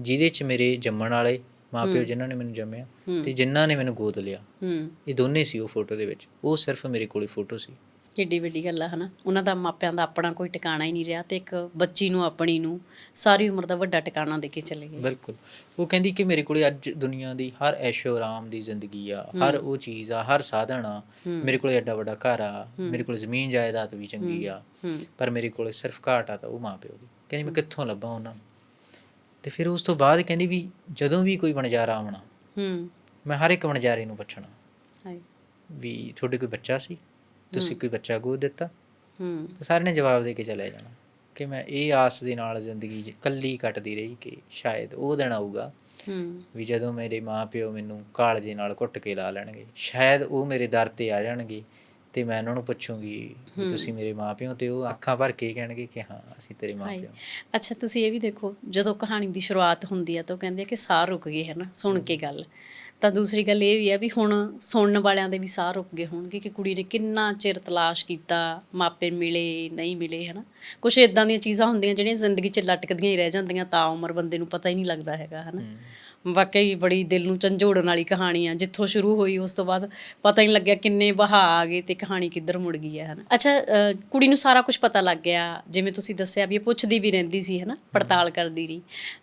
ਜਿਹਦੇ 'ਚ ਮੇਰੇ ਜੰਮਣ ਵਾਲੇ ਮਾਪਿਓ ਜਿਨ੍ਹਾਂ ਨੇ ਮੈਨੂੰ ਜੰਮਿਆ। ਤੇ ਜਿਨ੍ਹਾਂ ਨੇ ਮੈਨੂੰ ਗੋਦ ਲਿਆ। ਹੂੰ। ਇਹ ਦੋਨੇ ਸੀ ਉਹ ਫੋਟੋ ਦੇ ਵਿੱਚ। ਉਹ ਸਿਰਫ ਮੇਰੇ ਕੋਲ ਫੋਟੋ ਸੀ। ਕਿੱਡੀ ਵੱਡੀ ਗੱਲ ਆ ਹਨਾ? ਉਹਨਾਂ ਦਾ ਮਾਪਿਆਂ ਦਾ ਆਪਣਾ ਕੋਈ ਟਿਕਾਣਾ ਹੀ ਨਹੀਂ ਰਿਹਾ ਤੇ ਇੱਕ ਬੱਚੀ ਨੂੰ ਆਪਣੀ ਨੂੰ ਸਾਰੀ ਉਮਰ ਦਾ ਵੱਡਾ ਟਿਕਾਣਾ ਦੇ ਕੇ ਚਲੇ ਗਏ। ਬਿਲਕੁਲ। ਉਹ ਕਹਿੰਦੀ ਕਿ ਮੇਰੇ ਕੋਲੇ ਅੱਜ ਦੁਨੀਆ ਦੀ ਹਰ ਐਸ਼ੋ ਆਰਾਮ ਦੀ ਜ਼ਿੰਦਗੀ ਆ ਹਰ ਉਹ ਚੀਜ਼ ਆ ਹਰ ਸਾਧਨ ਆ। ਮੇਰੇ ਕੋਲੇ ਐਡਾ ਵੱਡਾ ਘਰ ਆ ਮੇਰੇ ਕੋਲੇ ਜ਼ਮੀਨ ਜਾਇਦਾਦ ਵੀ ਚੰਗੀ ਆ ਪਰ ਮੇਰੇ ਕੋਲੇ ਸਿਰਫ ਘਾਟ ਆ ਤਾਂ ਉਹ ਮਾਂ ਪਿਓ ਦੀ। ਕਹਿੰਦੀ ਮੈਂ ਕਿੱਥੋਂ ਲੱਭਾਂ ਉਹਨਾਂ ਨੂੰ? ਤੇ ਫਿਰ ਉਸ ਤੋਂ ਬਾਅਦ ਕਹਿੰਦੀ ਵੀ ਜਦੋਂ ਵੀ ਕੋਈ ਵਣਜਾਰਾ ਆਉਣਾ ਹੂੰ। ਮੈਂ ਹਰ ਇੱਕ ਵਣਜਾਰੇ ਨੂੰ ਪੁੱਛਣਾ ਹਾਏ। ਵੀ ਤੁਹਾਡੇ ਕੋਈ ਬੱਚਾ ਸੀ? ਤੁਸੀਂ ਕੋਈ ਬੱਚਾ ਗੋਦ ਦਿੱਤਾ? ਹੂੰ। ਤਾਂ ਸਾਰਿਆਂ ਨੇ ਜਵਾਬ ਦੇ ਕੇ ਚਲੇ ਜਾਣਾ ਕਿ ਮੈਂ ਇਹ ਆਸ ਦੇ ਨਾਲ ਜ਼ਿੰਦਗੀ 'ਚ ਇਕੱਲੀ ਕੱਟਦੀ ਰਹੀ ਕਿ ਸ਼ਾਇਦ ਉਹ ਦਿਨ ਆਊਗਾ ਹੂੰ। ਵੀ ਜਦੋਂ ਮੇਰੇ ਮਾਪਿਓ ਮੈਨੂੰ ਕਾਲਜੇ ਨਾਲ ਘੁੱਟ ਕੇ ਲਾ ਲੈਣਗੇ ਸ਼ਾਇਦ ਉਹ ਮੇਰੇ ਦਰ ਤੇ ਆ ਜਾਣਗੇ ਤੇ ਮੈਂ ਉਹਨਾਂ ਨੂੰ ਪੁੱਛੂੰਗੀ ਵੀ ਤੁਸੀਂ ਮੇਰੇ ਮਾਪਿਓ ਤੇ ਉਹ ਅੱਖਾਂ ਭਰ ਕੇ ਕਹਿਣਗੇ ਕਿ ਹਾਂ ਅਸੀਂ ਤੇਰੇ ਮਾਪਿਓ ਅੱਛਾ ਤੁਸੀਂ ਇਹ ਵੀ ਦੇਖੋ ਜਦੋਂ ਕਹਾਣੀ ਦੀ ਸ਼ੁਰੂਆਤ ਹੁੰਦੀ ਹੈ ਤਾਂ ਉਹ ਕਹਿੰਦੇ ਆ ਕਿ ਸਾਹ ਰੁਕ ਗਏ ਹੈ ਨਾ ਸੁਣ ਕੇ ਗੱਲ। ਤਾਂ ਦੂਸਰੀ ਗੱਲ ਇਹ ਵੀ ਹੈ ਵੀ ਹੁਣ ਸੁਣਨ ਵਾਲਿਆਂ ਦੇ ਵੀ ਸਾਹ ਰੁਕ ਗਏ ਹੋਣਗੇ ਕਿ ਕੁੜੀ ਨੇ ਕਿੰਨਾ ਚਿਰ ਤਲਾਸ਼ ਕੀਤਾ ਮਾਪੇ ਮਿਲੇ ਨਹੀਂ ਮਿਲੇ ਹੈ ਨਾ ਕੁਝ ਇਦਾਂ ਦੀਆਂ ਚੀਜ਼ਾਂ ਹੁੰਦੀਆਂ ਜਿਹੜੀਆਂ ਜ਼ਿੰਦਗੀ 'ਚ ਲਟਕਦੀਆਂ ਹੀ ਰਹਿ ਜਾਂਦੀਆਂ ਤਾਂ ਉਮਰ ਬੰਦੇ ਨੂੰ ਪਤਾ ਹੀ ਨਹੀਂ ਲੱਗਦਾ ਹੈਗਾ ਹੈ। ਨਾ ਵਾਕਈ ਬੜੀ ਦਿਲ ਨੂੰ ਝੰਜੋੜਨ ਵਾਲੀ ਕਹਾਣੀ ਆ ਜਿੱਥੋਂ ਸ਼ੁਰੂ ਹੋਈ ਉਸ ਤੋਂ ਬਾਅਦ ਪਤਾ ਹੀ ਨਹੀਂ ਲੱਗਿਆ ਕਿੰਨੇ ਵਹਾ ਆ ਗਏ ਤੇ ਕਹਾਣੀ ਕਿੱਧਰ ਮੁੜ ਗਈ ਹੈ ਹਨਾ। ਅੱਛਾ ਕੁੜੀ ਨੂੰ ਸਾਰਾ ਕੁਝ ਪਤਾ ਲੱਗ ਗਿਆ ਜਿਵੇਂ ਤੁਸੀਂ ਦੱਸਿਆ ਵੀ ਇਹ ਪੁੱਛਦੀ ਵੀ ਰਹਿੰਦੀ ਸੀ ਹਨਾ ਪੜਤਾਲ ਕਰਦੀ ਰਹੀ।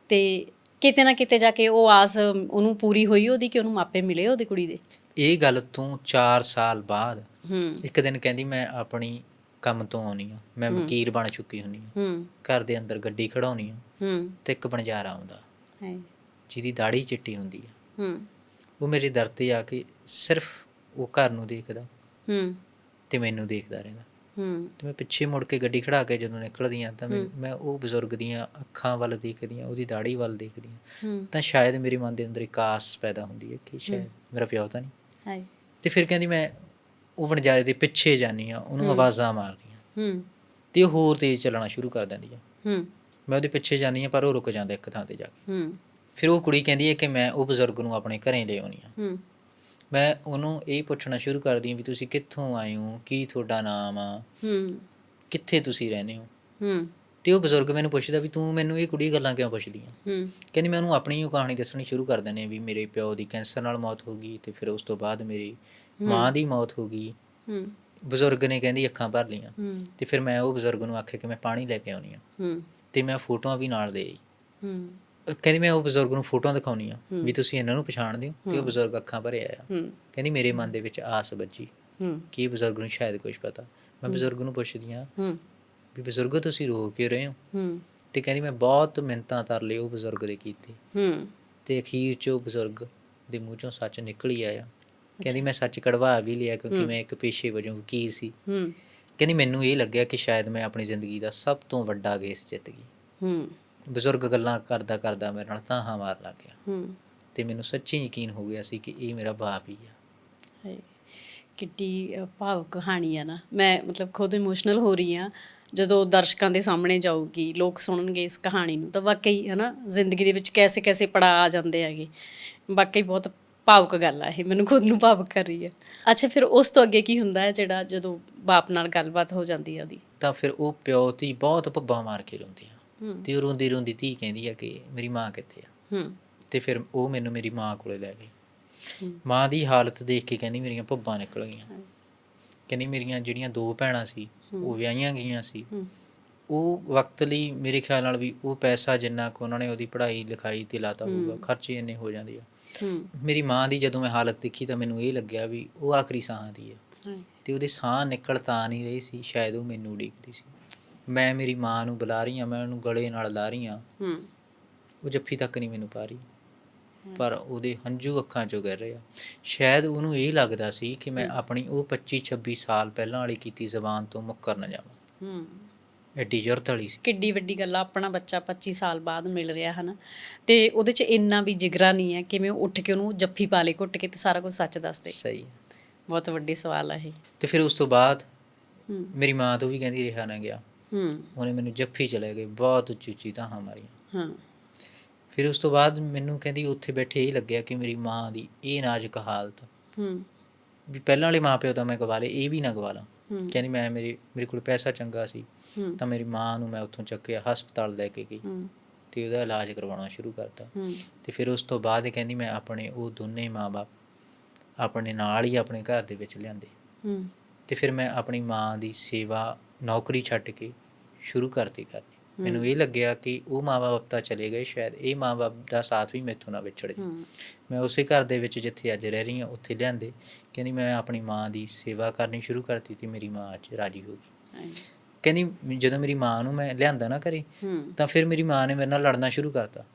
ਤੇ ਕਿਤੇ ਨਾ ਕਿਤੇ ਜਾ ਕੇ ਉਹ ਆਸ ਉਹਨੂੰ ਪੂਰੀ ਹੋਈ ਉਹਦੀ ਕਿ ਉਹਨੂੰ ਮਾਪੇ ਮਿਲੇ ਉਹਦੀ ਕੁੜੀ ਦੇ? ਇਹ ਗੱਲ ਤੋਂ 4 ਸਾਲ ਬਾਅਦ ਹੂੰ। ਇੱਕ ਦਿਨ ਕਹਿੰਦੀ ਮੈਂ ਆਪਣੀ ਕੰਮ ਤੋਂ ਆਉਣੀ ਆ ਮੈਂ ਵਕੀਲ ਬਣ ਚੁੱਕੀ ਹੁੰਨੀ ਆ ਹੂੰ। ਘਰ ਦੇ ਅੰਦਰ ਗੱਡੀ ਖੜਾਉਣੀ ਆ ਹੂੰ। ਤੇ ਇੱਕ ਬਣਜਾਰਾ ਆਉਂਦਾ। ਹੈ ਜਿਹਦੀ ਦਾੜੀ ਚਿੱਟੀ ਹੁੰਦੀ ਆ ਹੂੰ। ਉਹ ਮੇਰੇ ਦਰ ਤੇ ਆ ਕੇ ਸਿਰਫ ਉਹ ਘਰ ਨੂੰ ਦੇਖਦਾ ਹੂੰ। ਤੇ ਮੈਨੂੰ ਦੇਖਦਾ ਰਹਿੰਦਾ। ਹੂੰ। ਤੇ ਮੈਂ ਪਿੱਛੇ ਮੁੜ ਕੇ ਗੱਡੀ ਖੜਾ ਕੇ ਜਦੋਂ ਨਿਕਲਦੀਆਂ ਤਾਂ ਮੈਂ ਮੈਂ ਉਹ ਬਜ਼ੁਰਗ ਦੀਆਂ ਅੱਖਾਂ ਵੱਲ ਦੇਖਦੀਆਂ ਉਹਦੀ ਦਾੜੀ ਵੱਲ ਦੇਖਦੀਆਂ। ਹੂੰ। ਤਾਂ ਸ਼ਾਇਦ ਮੇਰੇ ਮਨ ਦੇ ਅੰਦਰ ਇੱਕ ਆਸ ਪੈਦਾ ਹੁੰਦੀ ਹੈ ਕਿ ਸ਼ਾਇਦ ਮੇਰਾ ਪਿਓ ਤਾਂ ਨਹੀਂ। ਹਾਏ। ਤੇ ਫਿਰ ਕਹਿੰਦੀ ਮੈਂ ਉਹ ਵਣਜਾਰੇ ਦੇ ਪਿੱਛੇ ਜਾਨੀ ਆ ਉਹਨੂੰ ਆਵਾਜ਼ਾਂ ਮਾਰਦੀਆਂ ਹੂੰ। ਤੇ ਉਹ ਹੋਰ ਤੇਜ਼ ਚੱਲਣਾ ਸ਼ੁਰੂ ਕਰ ਦਿੰਦੀ ਆ ਹੂੰ। ਮੈਂ ਉਹਦੇ ਪਿੱਛੇ ਜਾਨੀ ਆ ਪਰ ਉਹ ਰੁਕ ਜਾਂਦਾ ਇੱਕ ਥਾਂ ਤੇ ਜਾ ਕੇ। ਹੂੰ। ਫਿਰ ਉਹ ਕੁੜੀ ਕਹਿੰਦੀ ਹੈ ਕਿ ਮੈਂ ਉਹ ਬਜ਼ੁਰਗ ਨੂੰ ਆਪਣੇ ਘਰੇ ਲੈ ਆਉਣੀ ਆ। ਹੂੰ। ਮੈਂ ਉਹਨੂੰ ਇਹ ਪੁੱਛਣਾ ਸ਼ੁਰੂ ਕਰਦੀ ਵੀ ਤੁਸੀਂ ਕਿੱਥੋਂ ਆਏ ਹੋ ਕੀ ਤੁਹਾਡਾ ਨਾਮ ਆ? ਹੂੰ। ਕਿੱਥੇ ਤੁਸੀਂ ਰਹਿੰਦੇ ਹੋ? ਹੂੰ। ਤੇ ਉਹ ਬਜ਼ੁਰਗ ਮੈਨੂੰ ਪੁੱਛਦਾ ਵੀ ਤੂੰ ਮੈਨੂੰ ਇਹ ਕੁੜੀ ਗੱਲਾਂ ਕਿਉਂ ਪੁੱਛਦੀ ਆ? ਹੂੰ। ਕਹਿੰਦੀ ਮੈਂ ਉਹਨੂੰ ਆਪਣੀ ਉਹ ਕਹਾਣੀ ਦੱਸਣੀ ਸ਼ੁਰੂ ਕਰ ਦਿੰਦੇ ਵੀ ਮੇਰੇ ਪਿਓ ਦੀ ਕੈਂਸਰ ਨਾਲ ਮੌਤ ਹੋ ਗਈ ਤੇ ਫਿਰ ਉਸ ਤੋਂ ਬਾਅਦ ਮੇਰੀ ਮਾਂ ਦੀ ਮੌਤ ਹੋ ਗਈ। ਹੂੰ। ਬਜ਼ੁਰਗ ਨੇ ਕਹਿੰਦੀ ਅੱਖਾਂ ਭਰ ਲੀਆਂ ਤੇ ਫਿਰ ਮੈਂ ਉਹ ਬਜ਼ੁਰਗ ਨੂੰ ਆਖਿਆ ਕਿ ਮੈਂ ਪਾਣੀ ਲੈ ਕੇ ਆਉਣੀ ਆ। ਹੂੰ। ਤੇ ਮੈਂ ਫੋਟੋਆਂ ਵੀ ਨਾਲ ਦੇ ਆਈ। ਹੂੰ। ਕਹਿੰਦੀ ਮੈਂ ਉਹ ਬਜ਼ੁਰਗ ਨੂੰ ਫੋਟੋਆਂ ਦਿਖਾਉਣੀ ਆ ਵੀ ਤੁਸੀਂ ਇਹਨਾਂ ਨੂੰ ਪਛਾਣਦੇ ਹੋ ਤੇ ਉਹ ਬਜ਼ੁਰਗ ਅੱਖਾਂ ਭਰੇ ਆਇਆ ਕਹਿੰਦੀ ਮੇਰੇ ਮਨ ਦੇ ਵਿੱਚ ਆਸ ਵੱਜੀ ਕਿ ਇਹ ਬਜ਼ੁਰਗ ਨੂੰ ਸ਼ਾਇਦ ਕੁਝ ਪਤਾ। ਮੈਂ ਬਜ਼ੁਰਗ ਨੂੰ ਪੁੱਛਦੀ ਆ ਵੀ ਬਜ਼ੁਰਗੋ ਤੁਸੀਂ ਰੋ ਕਿਉਂ ਰਹੇ ਹੋ? ਤੇ ਕਹਿੰਦੀ ਮੈਂ ਬਹੁਤ ਮਿੰਨਤਾਂ ਤਰ ਲਏ ਉਹ ਬਜ਼ੁਰਗ ਦੇ ਕੀਤੇ। ਤੇ ਅਖੀਰ 'ਚ ਉਹ ਬਜ਼ੁਰਗ ਦੇ ਮੂੰਹ 'ਚੋਂ ਸੱਚ ਨਿਕਲ ਹੀ ਆਇਆ। ਕਹਿੰਦੀ ਮੈਂ ਸੱਚ ਕਢਵਾ ਵੀ ਲਿਆ ਕਿਉਂਕਿ ਮੈਂ ਇੱਕ ਪੇਸ਼ੇ ਵਜੋਂ ਵਕੀਲ ਸੀ। ਕਹਿੰਦੀ ਮੈਨੂੰ ਇਹ ਲੱਗਿਆ ਕਿ ਸ਼ਾਇਦ ਮੈਂ ਆਪਣੀ ਜ਼ਿੰਦਗੀ ਦਾ ਸਭ ਤੋਂ ਵੱਡਾ ਕੇਸ ਜਿੱਤ ਗਈ। ਹੂੰ। ਬਜ਼ੁਰਗ ਗੱਲਾਂ ਕਰਦਾ ਕਰਦਾ ਮੇਰੇ ਨਾਲ ਤਾਹਾਂ ਮਾਰ ਲੱਗ ਗਿਆ। ਹੂੰ। ਤੇ ਮੈਨੂੰ ਸੱਚੀ ਯਕੀਨ ਹੋ ਗਿਆ ਸੀ ਕਿ ਇਹ ਮੇਰਾ ਬਾਪ ਹੀ ਆ। ਕਿੱਡੀ ਅ, ਭਾਵੁਕ ਕਹਾਣੀ ਆ ਨਾ। ਮੈਂ ਮਤਲਬ ਖੁਦ ਇਮੋਸ਼ਨਲ ਹੋ ਰਹੀ ਆ ਜਦੋਂ ਦਰਸ਼ਕਾਂ ਦੇ ਸਾਹਮਣੇ ਜਾਊਗੀ ਲੋਕ ਸੁਣਨਗੇ ਇਸ ਕਹਾਣੀ ਨੂੰ ਤਾਂ ਵਾਕਈ ਹੈ ਨਾ ਜ਼ਿੰਦਗੀ ਦੇ ਵਿੱਚ ਕੈਸੇ ਕੈਸੇ ਪੜਾਅ ਆ ਜਾਂਦੇ ਹੈਗੇ। ਵਾਕਈ ਬਹੁਤ ਭਾਵੁਕ ਗੱਲ ਆ ਇਹ ਮੈਨੂੰ ਖੁਦ ਨੂੰ ਭਾਵੁਕ ਕਰ ਰਹੀ ਹੈ ਅੱਛਾ ਫਿਰ ਉਸ ਤੋਂ ਅੱਗੇ ਕੀ ਹੁੰਦਾ ਹੈ ਜਿਹੜਾ ਜਦੋਂ ਬਾਪ ਨਾਲ ਗੱਲਬਾਤ ਹੋ ਜਾਂਦੀ ਹੈ ਉਹਦੀ? ਤਾਂ ਫਿਰ ਉਹ ਪਿਓ ਧੀ ਬਹੁਤ ਭੱਬਾ ਮਾਰ ਕੇ ਰੋਂਦੇ ਆ। ਹੂੰ ਤੇ ਉਹ ਰੋਂਦੀ ਰੋਂਦੀ ਧੀ ਕਹਿੰਦੀ ਆ ਕਿ ਮੇਰੀ ਮਾਂ ਕਿੱਥੇ ਆ? ਹੂੰ। ਤੇ ਫਿਰ ਉਹ ਮੈਨੂੰ ਮੇਰੀ ਮਾਂ ਕੋਲੇ ਲੈ ਗਈ। ਮਾਂ ਦੀ ਹਾਲਤ ਦੇਖ ਕੇ ਕਹਿੰਦੀ ਮੇਰੀਆਂ ਭੱਬਾਂ ਨਿਕਲ ਗਈਆਂ। ਕਹਿੰਦੀ ਮੇਰੀਆਂ ਜਿਹੜੀਆਂ ਦੋ ਭੈਣਾਂ ਸੀ ਉਹ ਵਿਆਹੀਆਂ ਗਈਆਂ ਸੀ। ਉਹ ਵਕਤ ਲਈ ਮੇਰੇ ਖਿਆਲ ਨਾਲ ਵੀ ਉਹ ਪੈਸਾ ਜਿੰਨਾ ਕੁ ਉਹਨਾਂ ਨੇ ਉਹਦੀ ਪੜ੍ਹਾਈ ਲਿਖਾਈ ਤੇ ਲਾਤਾ ਹੋਊਗਾ ਖਰਚੇ ਇੰਨੇ ਹੋ ਜਾਂਦੇ ਆ। ਮੇਰੀ ਮਾਂ ਦੀ ਜਦੋਂ ਮੈਂ ਹਾਲਤ ਦੇਖੀ ਤਾਂ ਮੈਨੂੰ ਇਹ ਲੱਗਿਆ ਵੀ ਉਹ ਆਖਰੀ ਸਾਹਾਂ ਦੀ ਆ। ਤੇ ਉਹਦੇ ਸਾਹ ਨਿਕਲ ਤਾਂ ਨਹੀਂ ਰਹੀ ਸੀ ਸ਼ਾਇਦ ਉਹ ਮੈਨੂੰ ਉਡੀਕਦੀ ਸੀ। ਮੈਂ ਮੇਰੀ ਮਾਂ ਨੂੰ ਬੁਲਾ ਰਹੀ ਹਾਂ ਮੈਂ ਉਹਨੂੰ ਗਲੇ ਨਾਲ ਲਾ ਰਹੀ ਹਾਂ। ਹੂੰ। ਉਹ ਜੱਫੀ ਤੱਕ ਨਹੀਂ ਮੈਨੂੰ ਪਾ ਰਹੀ। ਪਰ ਉਹਦੇ ਹੰਝੂ ਅੱਖਾਂ ਚੋਂ ਗਿਰ ਰਹੇ ਆ। ਸ਼ਾਇਦ ਉਹਨੂੰ ਇਹ ਲੱਗਦਾ ਸੀ ਕਿ ਮੈਂ ਆਪਣੀ ਉਹ 25 26 ਸਾਲ ਪਹਿਲਾਂ ਵਾਲੀ ਕੀਤੀ ਜ਼ਬਾਨ ਤੋਂ ਮੁੱਕਰ ਨਾ ਜਾਵਾਂ। ਹੂੰ। ਐਡੀ ਜ਼ਰੂਰਤ ਵਾਲੀ ਸੀ। ਕਿੱਡੀ ਵੱਡੀ ਗੱਲ ਆ ਆਪਣਾ ਬੱਚਾ 25 ਸਾਲ ਬਾਅਦ ਮਿਲ ਰਿਹਾ ਹਨਾ। ਤੇ ਉਹਦੇ ਚ ਇੰਨਾ ਵੀ ਜਿਗਰਾ ਨਹੀਂ ਹੈ ਕਿਵੇਂ ਉੱਠ ਕੇ ਉਹਨੂੰ ਜੱਫੀ ਪਾ ਲੇ ਘੁੱਟ ਕੇ ਤੇ ਸਾਰਾ ਕੁਝ ਸੱਚ ਦੱਸ ਦੇ। ਸਹੀ ਬਹੁਤ ਵੱਡੀ ਸਵਾਲ ਆ ਇਹ। ਤੇ ਫਿਰ ਉਸ ਤੋਂ ਬਾਅਦ ਮੇਰੀ ਮਾਂ ਤੋਂ ਵੀ ਕਹਿੰਦੀ ਰਿਹਾ ਨਾ ਗਿਆ। ਹੂੰ। ਉਹਨੇ ਮੈਨੂੰ ਜੱਫੀ ਚਲੇ ਗਏ ਬਹੁਤ ਉੱਚੀ ਉੱਚੀ ਤਾਹਾਂ ਮਾਰੀਆਂ। ਹਾਂ। ਫਿਰ ਉਸ ਤੋਂ ਬਾਅਦ ਮੈਨੂੰ ਕਹਿੰਦੀ ਉੱਥੇ ਬੈਠੇ ਇਹ ਲੱਗਿਆ ਕਿ ਮੇਰੀ ਮਾਂ ਦੀ ਇਹ ਨਾਜ਼ੁਕ ਹਾਲਤ। ਹੂੰ। ਵੀ ਪਹਿਲਾਂ ਵਾਲੇ ਮਾਪਿਓ ਤਾਂ ਮੈਂ ਗਵਾ ਲਏ ਇਹ ਵੀ ਨਾ ਗਵਾ ਲਾਂ। ਕਹਿੰਦੀ ਮੈਂ ਮੇਰੇ ਮੇਰੇ ਕੋਲ ਪੈਸਾ ਚੰਗਾ ਸੀ ਤਾਂ ਮੇਰੀ ਮਾਂ ਨੂੰ ਮੈਂ ਉੱਥੋਂ ਚੱਕਿਆ ਹਸਪਤਾਲ ਲੈ ਕੇ ਗਈ। ਤੇ ਉਹਦਾ ਇਲਾਜ ਕਰਵਾਉਣਾ ਸ਼ੁਰੂ ਕਰਤਾ। ਤੇ ਫਿਰ ਉਸ ਤੋਂ ਬਾਅਦ ਕਹਿੰਦੀ ਮੈਂ ਆਪਣੇ ਉਹ ਦੋਨੇ ਮਾਪੇ ਆਪਣੇ ਨਾਲ ਹੀ ਆਪਣੇ ਘਰ ਦੇ ਵਿੱਚ ਲਿਆਂਦੇ। ਤੇ ਫਿਰ ਮੈਂ ਆਪਣੀ ਮਾਂ ਦੀ ਸੇਵਾ ਨੌਕਰੀ ਛੱਡ ਕੇ ਸ਼ੁਰੂ ਕਰਤੀ ਕਰਨੀ। ਮੈਨੂੰ ਇਹ ਲੱਗਿਆ ਕਿ ਉਹ ਮਾਂ-ਬਾਪ ਤਾਂ ਚਲੇ ਗਏ ਸ਼ਾਇਦ ਇਹ ਮਾਂ-ਬਾਪ ਦਾ ਸਾਥ ਵੀ ਮੈਥੋਂ ਨਾ ਵਿਛੜ। ਮੈਂ ਉਸੇ ਘਰ ਦੇ ਵਿੱਚ ਜਿੱਥੇ ਅੱਜ ਰਹਿ ਰਹੀ ਹਾਂ ਉੱਥੇ ਲਿਆਂਦੇ। ਕਹਿੰਦੀ ਮੈਂ ਆਪਣੀ ਮਾਂ ਦੀ ਸੇਵਾ ਕਰਨੀ ਸ਼ੁਰੂ ਕਰਤੀ ਤੇ ਮੇਰੀ ਮਾਂ ਅੱਜ ਰਾਜੀ ਹੋ ਗਈ। ਕਹਿੰਦੀ ਜਦੋਂ ਮੇਰੀ ਮਾਂ ਨੂੰ ਮੈਂ ਲਿਆਂਦਾ ਨਾ ਹੂੰ। ਤਾਂ ਫਿਰ ਮੇਰੀ ਮਾਂ ਨੇ ਮੇਰੇ ਨਾਲ ਲੜਨਾ ਸ਼ੁਰੂ ਕਰਤਾ।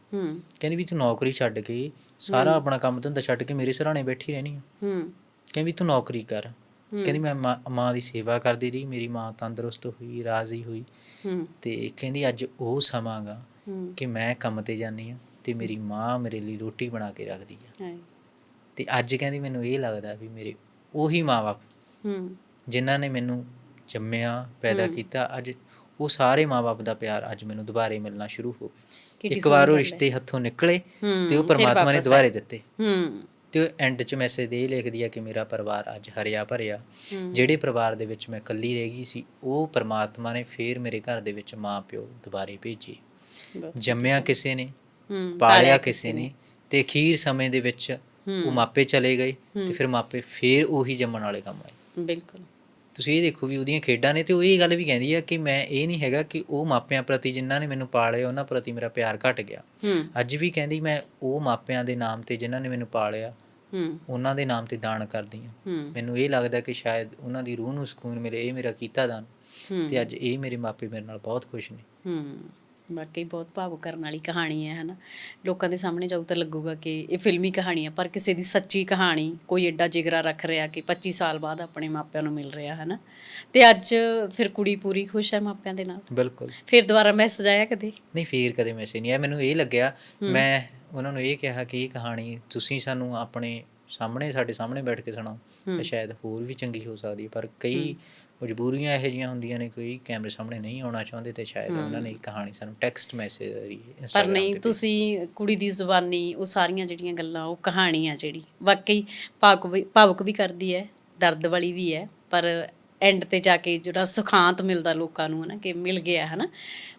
ਕਹਿੰਦੀ ਵੀ ਤੂੰ ਨੌਕਰੀ ਛੱਡ ਕੇ ਸਾਰਾ ਆਪਣਾ ਕੰਮ ਧੰਦਾ ਛੱਡ ਕੇ ਮੇਰੇ ਸਰਾਣੇ ਬੈਠੀ ਰਹਿਣੀ ਆ। ਹੂੰ। ਕਹਿੰਦੀ ਤੂੰ ਨੌਕਰੀ ਕਰ। ਕਹਿੰਦੀ ਮੈਂ ਮਾਂ ਮਾਂ ਦੀ ਸੇਵਾ ਕਰਦੀ ਰਹੀ ਮੇਰੀ ਮਾਂ ਤੰਦਰੁਸਤ ਹੋਈ ਰਾਜ਼ੀ ਹੋਈ। ਤੇ ਕਹਿੰਦੀ ਅੱਜ ਉਹ ਸਮਾਂ ਗਾ ਹੂੰ। ਕਿ ਮੈਂ ਕੰਮ ਤੇ ਜਾਂਦੀ ਆ ਤੇ ਮੇਰੀ ਮਾਂ ਮੇਰੇ ਲਈ ਰੋਟੀ ਬਣਾ ਕੇ ਰੱਖਦੀ ਆ। ਤੇ ਅੱਜ ਕਹਿੰਦੀ ਮੈਨੂੰ ਇਹ ਲੱਗਦਾ ਵੀ ਮੇਰੇ ਉਹੀ ਹੂੰ। ਜਿਨ੍ਹਾਂ ਨੇ ਮੈਨੂੰ ਜੰਮਿਆ ਪੈਦਾ ਕੀਤਾ ਅੱਜ ਉਹ ਸਾਰੇ ਮਾਪੇ ਦਾ ਪਿਆਰ ਅੱਜ ਮੈਨੂੰ ਦੁਬਾਰੇ ਮਿਲਣਾ ਸ਼ੁਰੂ ਹੋ ਗਿਆ। ਇੱਕ ਵਾਰ ਉਹ। ਰਿਸ਼ਤੇ ਹੱਥੋਂ ਨਿਕਲੇ ਤੇ ਉਹ ਪਰਮਾਤਮਾ ਨੇ ਦੁਬਾਰੇ। ਦਿੱਤੇ। ਹੂੰ। ਤੇ ਉਹ ਐਂਡ 'ਚ ਮੈਸੇਜ ਦੇ ਲਿਖਦੀ ਆ ਕਿ ਮੇਰਾ ਪਰਿਵਾਰ ਅੱਜ ਹਰਿਆ ਭਰਿਆ। ਜਿਹੜੇ ਪਰਿਵਾਰ ਦੇ ਵਿੱਚ ਮੈਂ ਇਕੱਲੀ ਰਹਿ ਗਈ ਸੀ ਉਹ ਪਰਮਾਤਮਾ ਨੇ ਫੇਰ ਮੇਰੇ ਘਰ ਦੇ ਵਿੱਚ ਮਾਂ ਪਿਓ ਦੁਬਾਰੇ ਭੇਜੇ। ਜੰਮਿਆ ਕਿਸੇ ਨੇ ਪਾਲਿਆ ਕਿਸੇ ਨੇ ਤੇ ਅਖੀਰ ਸਮੇਂ ਦੇ ਵਿੱਚ ਉਹ ਮਾਪੇ ਚਲੇ ਗਏ ਤੇ ਫਿਰ ਮਾਪੇ ਫੇਰ ਉਹੀ ਜੰਮਣ ਵਾਲੇ ਕੰਮ ਆਏ। ਬਿਲਕੁਲ। ਤੁਸੀਂ ਇਹ ਦੇਖੋ ਵੀ ਉਹਦੀਆਂ ਖੇਡਾਂ ਨੇ ਤੇ ਉਹ ਇਹ ਗੱਲ ਵੀ ਕਹਿੰਦੀ ਆ ਕਿ ਮੈਂ ਇਹ ਨਹੀਂ ਹੈਗਾ ਕਿ ਉਹ ਮਾਪਿਆਂ ਪ੍ਰਤੀ ਜਿਨ੍ਹਾਂ ਨੇ ਮੈਨੂੰ ਪਾਲਿਆ ਉਹਨਾਂ ਪ੍ਰਤੀ ਮੇਰਾ ਪਿਆਰ ਘਟ ਗਿਆ। ਅੱਜ ਵੀ ਕਹਿੰਦੀ ਮੈਂ ਉਹ ਮਾਪਿਆਂ ਦੇ ਨਾਮ ਤੇ ਜਿਨ੍ਹਾਂ ਨੇ ਮੈਨੂੰ ਪਾਲਿਆ ਉਹਨਾਂ ਦੇ ਨਾਮ ਤੇ ਦਾਨ ਕਰਦੀ ਹਾਂ। ਮੈਨੂੰ ਇਹ ਲੱਗਦਾ ਕਿ ਸ਼ਾਇਦ ਉਹਨਾਂ ਦੀ ਰੂਹ ਨੂੰ ਸਕੂਨ ਮਿਲੇ ਇਹ ਮੇਰਾ ਕੀਤਾ ਦਾਨ। ਤੇ ਅੱਜ ਇਹ ਮੇਰੇ ਮਾਪੇ ਮੇਰੇ ਨਾਲ ਬਹੁਤ ਖੁਸ਼ ਨੇ। ਹੂੰ। ਵਾਕਈ ਬਹੁਤ ਭਾਵੁਕ ਕਰਨ ਵਾਲੀ ਕਹਾਣੀ ਹੈ ਹਨਾ। ਲੋਕਾਂ ਦੇ ਸਾਹਮਣੇ ਜਾਊ ਤਾਂ ਲੱਗੂਗਾ ਕਿ ਇਹ ਫਿਲਮੀ ਕਹਾਣੀ ਹੈ ਪਰ ਕਿਸੇ ਦੀ ਸੱਚੀ ਕਹਾਣੀ ਕੋਈ ਐਡਾ ਜਿਗਰਾ ਰੱਖ ਰਿਹਾ ਕਿ 25 ਸਾਲ ਬਾਅਦ ਆਪਣੇ ਮਾਪਿਆਂ ਨੂੰ ਮਿਲ ਰਿਹਾ ਹਨਾ। ਤੇ ਅੱਜ ਫਿਰ ਕੁੜੀ ਪੂਰੀ ਖੁਸ਼ ਹੈ ਮਾਪਿਆਂ ਦੇ ਨਾਲ? ਬਿਲਕੁਲ। ਫਿਰ ਦੁਬਾਰਾ ਮੈਸੇਜ ਆਇਆ ਕਦੇ? ਨਹੀਂ ਫੇਰ ਕਦੇ ਮੈਸੇਜ ਨਹੀਂ ਆਇਆ। ਮੈਨੂੰ ਇਹ ਲੱਗਿਆ ਮੈਂ ਉਹਨਾਂ ਨੂੰ ਇਹ ਕਿਹਾ ਕਿ ਇਹ ਕਹਾਣੀ ਤੁਸੀਂ ਸਾਨੂੰ ਆਪਣੇ ਸਾਹਮਣੇ ਸਾਡੇ ਸਾਹਮਣੇ ਬੈਠ ਕੇ ਸੁਣਾਓ ਤਾਂ ਸ਼ਾਇਦ ਹੋਰ ਵੀ ਚੰਗੀ ਹੋ ਸਕਦੀ ਹੈ। ਪਰ ਕਈ ਮਜਬੂਰੀਆਂ ਇਹੋ ਜਿਹੀਆਂ ਹੁੰਦੀਆਂ ਨੇ ਕੋਈ ਕੈਮਰੇ ਸਾਹਮਣੇ ਨਹੀਂ ਆਉਣਾ ਚਾਹੁੰਦੇ ਤੇ ਸ਼ਾਇਦ ਉਹਨਾਂ ਨੇ ਇਹ ਕਹਾਣੀ ਸਾਨੂੰ ਟੈਕਸਟ ਮੈਸੇਜ ਰਹੀ ਪਰ ਇੰਸਟਾਗ੍ਰਾਮ ਨਹੀਂ ਤੁਸੀਂ ਕੁੜੀ ਦੀ ਜ਼ੁਬਾਨੀ ਉਹ ਸਾਰੀਆਂ ਜਿਹੜੀਆਂ ਗੱਲਾਂ ਉਹ ਕਹਾਣੀ ਆ ਜਿਹੜੀ ਵਾਕਈ ਭਾਵੁਕ ਵੀ ਭਾਵੁਕ ਵੀ ਕਰਦੀ ਹੈ ਦਰਦ ਵਾਲੀ ਵੀ ਹੈ ਪਰ ਐਂਡ ਤੇ ਜਾ ਕੇ ਜਿਹੜਾ ਸੁਖਾਂਤ ਮਿਲਦਾ ਲੋਕਾਂ ਨੂੰ ਹਨਾ ਕਿ ਮਿਲ ਗਿਆ ਹਨਾ।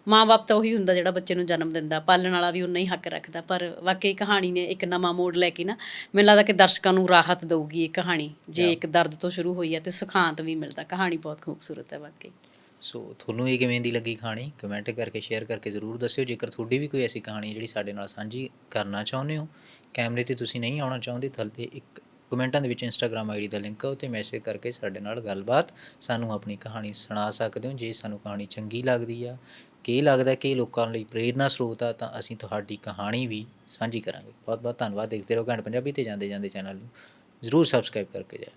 ਮਾਂ-ਬਾਪ ਤਾਂ ਉਹੀ ਹੁੰਦਾ ਜਿਹੜਾ ਬੱਚੇ ਨੂੰ ਜਨਮ ਦਿੰਦਾ ਪਾਲਣ ਵਾਲਾ ਵੀ ਉਨਾ ਹੀ ਹੱਕ ਰੱਖਦਾ। ਪਰ ਵਾਕਈ ਕਹਾਣੀ ਨੇ ਇੱਕ ਨਵਾਂ ਮੋੜ ਲੈ ਕੇ ਨਾ ਮੈਨੂੰ ਲੱਗਦਾ ਕਿ ਦਰਸ਼ਕਾਂ ਨੂੰ ਰਾਹਤ ਦਊਗੀ ਇਹ ਕਹਾਣੀ ਜੇ ਇੱਕ ਦਰਦ ਤੋਂ ਸ਼ੁਰੂ ਹੋਈ ਹੈ ਤੇ ਸੁਖਾਂਤ ਵੀ ਮਿਲਦਾ। ਕਹਾਣੀ ਬਹੁਤ ਖੂਬਸੂਰਤ ਹੈ ਵਾਕਈ। ਸੋ ਤੁਹਾਨੂੰ ਇਹ ਕਿਵੇਂ ਦੀ ਲੱਗੀ ਕਹਾਣੀ? ਕਮੈਂਟ ਕਰਕੇ ਸ਼ੇਅਰ ਕਰਕੇ ਜ਼ਰੂਰ ਦੱਸਿਓ। ਜੇਕਰ ਤੁਹਾਡੀ ਵੀ ਕੋਈ ਐਸੀ ਕਹਾਣੀ ਜਿਹੜੀ ਸਾਡੇ ਨਾਲ ਸਾਂਝੀ ਕਰਨਾ ਚਾਹੁੰਦੇ ਹੋ ਕੈਮਰੇ ਤੇ ਤੁਸੀਂ ਨਹੀਂ ਆਉਣਾ ਚਾਹੁੰਦੇ ਥੱਲੇ ਇੱਕ ਕਮੈਂਟਾਂ ਦੇ ਵਿੱਚ ਇੰਸਟਾਗ੍ਰam ਆਈਡੀ ਦਾ ਲਿੰਕ ਹੈ ਉੱਤੇ ਮੈਸੇਜ ਕਰਕੇ ਸਾਡੇ ਨਾਲ ਗੱਲਬਾਤ। ਸਾਨੂੰ ਆਪਣੀ ਕਹਾਣੀ ਸੁਣਾ ਸਕਦੇ ਹੋ, ਜੇ ਸਾਨੂੰ ਕਹਾਣੀ ਚੰਗੀ ਲੱਗਦੀ ਆ, ਕਿ ਲੱਗਦਾ ਕਿ ਲੋਕਾਂ ਲਈ ਪ੍ਰੇਰਨਾ ਸਰੋਤ ਆ, ਤਾਂ ਅਸੀਂ ਤੁਹਾਡੀ ਕਹਾਣੀ ਵੀ ਸਾਂਝੀ ਕਰਾਂਗੇ। ਬਹੁਤ ਬਹੁਤ ਧੰਨਵਾਦ। ਦੇਖਦੇ ਰਹੋ ਘੰਟ ਪੰਜਾਬੀ ਤੇ ਜਾਂਦੇ ਜਾਂਦੇ ਚੈਨਲ ਨੂੰ। ਜ਼ਰੂਰ ਸਬਸਕ੍ਰਾਈਬ ਕਰਕੇ ਜਾਇਓ।